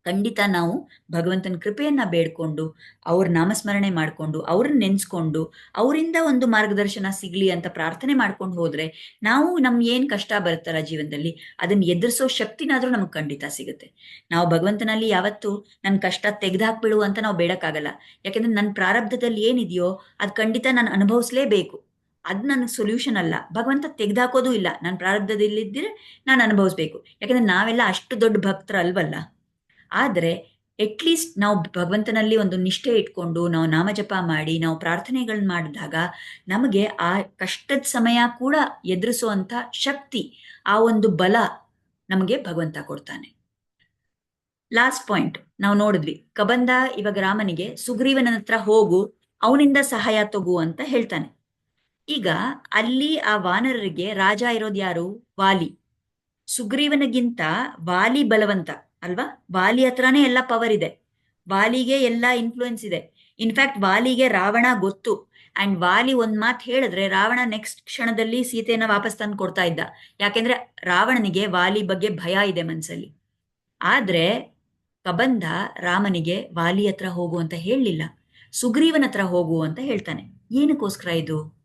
ಖಂಡಿತ ನಾವು ಭಗವಂತನ ಕೃಪೆಯನ್ನ ಬೇಡ್ಕೊಂಡು, ಅವ್ರ ನಾಮಸ್ಮರಣೆ ಮಾಡ್ಕೊಂಡು ಅವ್ರನ್ನ ನೆನೆಸ್ಕೊಂಡು, ಅವರಿಂದ ಒಂದು ಮಾರ್ಗದರ್ಶನ ಸಿಗ್ಲಿ ಅಂತ ಪ್ರಾರ್ಥನೆ ಮಾಡ್ಕೊಂಡು ಹೋದ್ರೆ ನಾವು ನಮ್ಗೆ ಏನು ಕಷ್ಟ ಬರುತ್ತಲ್ಲ ಜೀವನದಲ್ಲಿ ಅದನ್ನ ಎದುರಿಸೋ ಶಕ್ತಿನಾದ್ರೂ ನಮ್ಗೆ ಖಂಡಿತ ಸಿಗುತ್ತೆ. ನಾವು ಭಗವಂತನಲ್ಲಿ ಯಾವತ್ತು ನನ್ನ ಕಷ್ಟ ತೆಗೆದಾಕ್ಬಿಡು ಅಂತ ನಾವು ಬೇಡಕ್ಕಾಗಲ್ಲ. ಯಾಕೆಂದ್ರೆ ನನ್ನ ಪ್ರಾರಬ್ಧದಲ್ಲಿ ಏನಿದೆಯೋ ಅದು ಖಂಡಿತ ನಾನು ಅನುಭವಿಸ್ಲೇಬೇಕು. ಅದು ನನಗೆ ಸೊಲ್ಯೂಷನ್ ಅಲ್ಲ. ಭಗವಂತ ತೆಗೆದಾಕೋದು ಇಲ್ಲ. ನನ್ನ ಪ್ರಾರಬ್ಧದಲ್ಲಿದ್ದರೆ ನಾನು ಅನುಭವಿಸ್ಬೇಕು. ಯಾಕಂದ್ರೆ ನಾವೆಲ್ಲ ಅಷ್ಟು ದೊಡ್ಡ ಭಕ್ತರ ಅಲ್ವಲ್ಲ ಆದರೆ ಅಟ್ಲೀಸ್ಟ್ ನಾವು ಭಗವಂತನಲ್ಲಿ ಒಂದು ನಿಷ್ಠೆ ಇಟ್ಕೊಂಡು ನಾವು ನಾಮಜಪ ಮಾಡಿ, ನಾವು ಪ್ರಾರ್ಥನೆಗಳನ್ನ ಮಾಡಿದಾಗ ನಮಗೆ ಆ ಕಷ್ಟದ ಸಮಯ ಕೂಡ ಎದುರಿಸುವಂಥ ಶಕ್ತಿ, ಆ ಒಂದು ಬಲ ನಮಗೆ ಭಗವಂತ ಕೊಡ್ತಾನೆ. ಲಾಸ್ಟ್ ಪಾಯಿಂಟ್ ನಾವು ನೋಡಿದ್ವಿ ಕಬಂದ ಇವಾಗ ರಾಮನಿಗೆ ಸುಗ್ರೀವನ ಹತ್ರ ಹೋಗು, ಅವನಿಂದ ಸಹಾಯ ತಗು ಅಂತ ಹೇಳ್ತಾನೆ. ಈಗ ಅಲ್ಲಿ ಆ ವಾನರರಿಗೆ ರಾಜ ಇರೋದು ಯಾರು? ವಾಲಿ. ಸುಗ್ರೀವನಗಿಂತ ವಾಲಿ ಬಲವಂತ. ಅಲ್ವಾ? ವಾಲಿ ಹತ್ರನೇ ಎಲ್ಲ ಪವರ್ ಇದೆ. ವಾಲಿಗೆ ಎಲ್ಲ ಇನ್ಫ್ಲೂಯೆನ್ಸ್ ಇದೆ. ಇನ್ಫ್ಯಾಕ್ಟ್ ವಾಲಿಗೆ ರಾವಣ ಗೊತ್ತು. ಅಂಡ್ ವಾಲಿ ಒಂದ್ ಮಾತು ಹೇಳಿದ್ರೆ ರಾವಣ ನೆಕ್ಸ್ಟ್ ಕ್ಷಣದಲ್ಲಿ ಸೀತೆಯನ್ನ ವಾಪಸ್ ತಂದು ಕೊಡ್ತಾ ಇದ್ದ. ಯಾಕೆಂದ್ರೆ ರಾವಣನಿಗೆ ವಾಲಿ ಬಗ್ಗೆ ಭಯ ಇದೆ ಮನ್ಸಲ್ಲಿ. ಆದ್ರೆ ಕಬಂಧ ರಾಮನಿಗೆ ವಾಲಿ ಹತ್ರ ಹೋಗು ಅಂತ ಹೇಳಲಿಲ್ಲ. ಸುಗ್ರೀವನ ಹತ್ರ ಹೋಗು ಅಂತ ಹೇಳ್ತಾನೆ. ಏನಕ್ಕೋಸ್ಕರ ಇದು?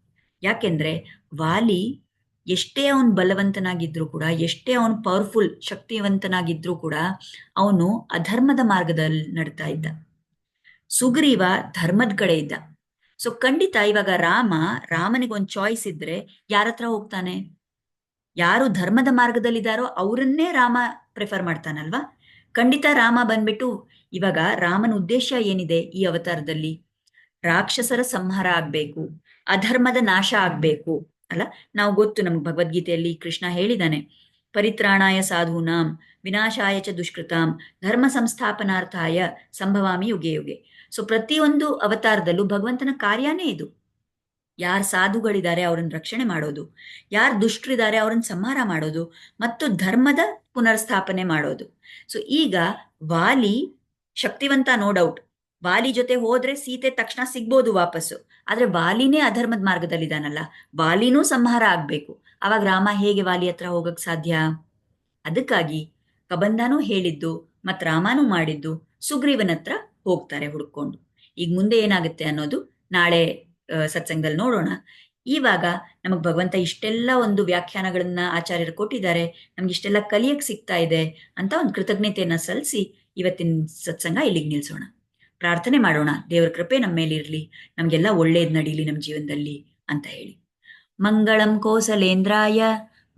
ಯಾಕೆಂದ್ರೆ ವಾಲಿ ಎಷ್ಟೇ ಅವನು ಬಲವಂತನಾಗಿದ್ರು ಕೂಡ, ಎಷ್ಟೇ ಅವನು ಪವರ್ಫುಲ್ ಶಕ್ತಿವಂತನಾಗಿದ್ರು ಕೂಡ, ಅವನು ಅಧರ್ಮದ ಮಾರ್ಗದಲ್ಲಿ ನಡ್ತಾ ಇದ್ದ. ಸುಗ್ರೀವ ಧರ್ಮದ ಕಡೆ ಇದ್ದ. ಸೊ ಖಂಡಿತ ಇವಾಗ ರಾಮ, ರಾಮನಿಗೆ ಒಂದು ಚಾಯ್ಸ್ ಇದ್ರೆ ಯಾರ ಹತ್ರ ಹೋಗ್ತಾನೆ? ಯಾರು ಧರ್ಮದ ಮಾರ್ಗದಲ್ಲಿದ್ದಾರೋ ಅವರನ್ನೇ ರಾಮ ಪ್ರಿಫರ್ ಮಾಡ್ತಾನಲ್ವಾ? ಖಂಡಿತ ರಾಮ ಬಂದ್ಬಿಟ್ಟು ಇವಾಗ ರಾಮನ ಉದ್ದೇಶ ಏನಿದೆ ಈ ಅವತಾರದಲ್ಲಿ? ರಾಕ್ಷಸರ ಸಂಹಾರ ಆಗ್ಬೇಕು, ಅಧರ್ಮದ ನಾಶ ಆಗ್ಬೇಕು ಅಲ್ಲ? ನಾವು ಗೊತ್ತು ನಮ್ಗೆ ಭಗವದ್ಗೀತೆಯಲ್ಲಿ ಕೃಷ್ಣ ಹೇಳಿದಾನೆ ಪರಿತ್ರಾಣಾಯ ಸಾಧೂನಾಂ, ವಿನಾಶಾಯ ಚ ದುಷ್ಕೃತಾಂ, ಧರ್ಮ ಸಂಸ್ಥಾಪನಾರ್ಥಾಯ ಸಂಭವಾಮಿ ಯುಗೆ ಯುಗೆ. ಸೊ ಪ್ರತಿಯೊಂದು ಅವತಾರದಲ್ಲೂ ಭಗವಂತನ ಕಾರ್ಯನೇ ಇದು. ಯಾರು ಸಾಧುಗಳಿದ್ದಾರೆ ಅವ್ರನ್ನ ರಕ್ಷಣೆ ಮಾಡೋದು, ಯಾರು ದುಷ್ಟರಿದ್ದಾರೆ ಅವ್ರನ್ನ ಸಂಹಾರ ಮಾಡೋದು, ಮತ್ತು ಧರ್ಮದ ಪುನರ್ಸ್ಥಾಪನೆ ಮಾಡೋದು. ಸೊ ಈಗ ವಾಲಿ ಶಕ್ತಿವಂತ ನೋ ಡೌಟ್ ವಾಲಿ ಜೊತೆ ಹೋದ್ರೆ ಸೀತೆ ತಕ್ಷಣ ಸಿಗ್ಬೋದು ವಾಪಸ್ಸು. ಆದ್ರೆ ವಾಲಿನೇ ಅಧರ್ಮದ ಮಾರ್ಗದಲ್ಲಿದ್ದಾನಲ್ಲ ವಾಲಿನೂ ಸಂಹಾರ ಆಗ್ಬೇಕು. ಅವಾಗ ರಾಮ ಹೇಗೆ ವಾಲಿ ಹತ್ರ ಹೋಗಕ್ ಸಾಧ್ಯ? ಅದಕ್ಕಾಗಿ ಕಬಂಧನೂ ಹೇಳಿದ್ದು ಮತ್ ರಾಮನೂ ಮಾಡಿದ್ದು ಸುಗ್ರೀವನ ಹತ್ರ ಹೋಗ್ತಾರೆ ಹುಡ್ಕೊಂಡು. ಈಗ ಮುಂದೆ ಏನಾಗುತ್ತೆ ಅನ್ನೋದು ನಾಳೆ ಸತ್ಸಂಗದಲ್ಲಿ ನೋಡೋಣ. ಇವಾಗ ನಮಗ್ ಭಗವಂತ ಇಷ್ಟೆಲ್ಲ ಒಂದು ವ್ಯಾಖ್ಯಾನಗಳನ್ನ ಆಚಾರ್ಯರು ಕೊಟ್ಟಿದ್ದಾರೆ. ನಮ್ಗೆ ಇಷ್ಟೆಲ್ಲ ಕಲಿಯಕ್ ಸಿಗ್ತಾ ಇದೆ ಅಂತ ಒಂದು ಕೃತಜ್ಞತೆಯನ್ನ ಸಲ್ಲಿಸಿ ಇವತ್ತಿನ ಸತ್ಸಂಗ ಇಲ್ಲಿಗೆ ನಿಲ್ಸೋಣ. ಪ್ರಾರ್ಥನೆ ಮಾಡೋಣ. ದೇವರ ಕೃಪೆ ನಮ್ಮ ಮೇಲಿರಲಿ. ನಮ್ಗೆಲ್ಲ ಒಳ್ಳೇದ್ ನಡೀಲಿ ನಮ್ಮ ಜೀವನದಲ್ಲಿ ಅಂತ ಹೇಳಿ. ಮಂಗಳಂ ಕೋಸಲೇಂದ್ರಾಯ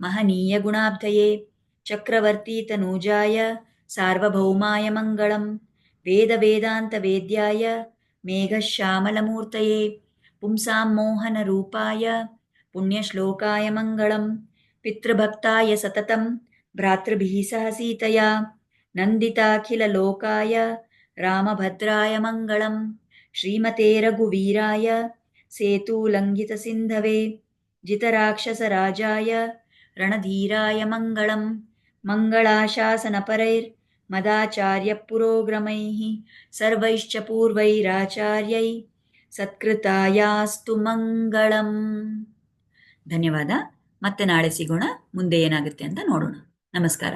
ಮಹನೀಯ ಗುಣಾಬ್ಧಯೇ. ಚಕ್ರವರ್ತಿ ತನೂಜಾಯ ಸಾರ್ವಭೌಮಾಯ ಮಂಗಳಂ. ವೇದ ವೇದಾಂತ ವೇದ್ಯಾಯ ಮೇಘಶ್ಯಾಮಲಮೂರ್ತಯೇ. ಪುಂಸಾಂ ಮೋಹನ ರೂಪಾಯ ಪುಣ್ಯಶ್ಲೋಕಾಯ ಮಂಗಳಂ. ಪಿತೃಭಕ್ತಾಯ ಸತತಂ ಭ್ರಾತೃಭೀ ಸಹ ಸೀತೆಯ ನಂದಿತಾಖಿಲಲೋಕಾಯ ರಾಮಭದ್ರಾಯ ಮಂಗಳಂ ಶ್ರೀಮತೆ ರಘುವೀರಾಯ ಸೇತೂಲಂಘಿತಸಿಂಧವೆ ಜಿತರಾಕ್ಷಸರಾಜಾಯ ರಣಧೀರಾಯ ಮಂಗಳಂ ಮಂಗಳಾಶಾಸನಪರೈರ್ ಮದಾಚಾರ್ಯ ಪುರೋಗ್ರಮೈಃ ಸರ್ವೈಶ್ಚ ಪೂರ್ವೈರಾಚಾರ್ಯೈ ಸತ್ಕೃತಾಯಾಸ್ತು ಮಂಗಳಂ ಧನ್ಯವಾದ ಮತ್ತೆ ನಾಳೆ ಸಿಗೋಣ ಮುಂದೆ ಏನಾಗುತ್ತೆ ಅಂತ ನೋಡೋಣ ನಮಸ್ಕಾರ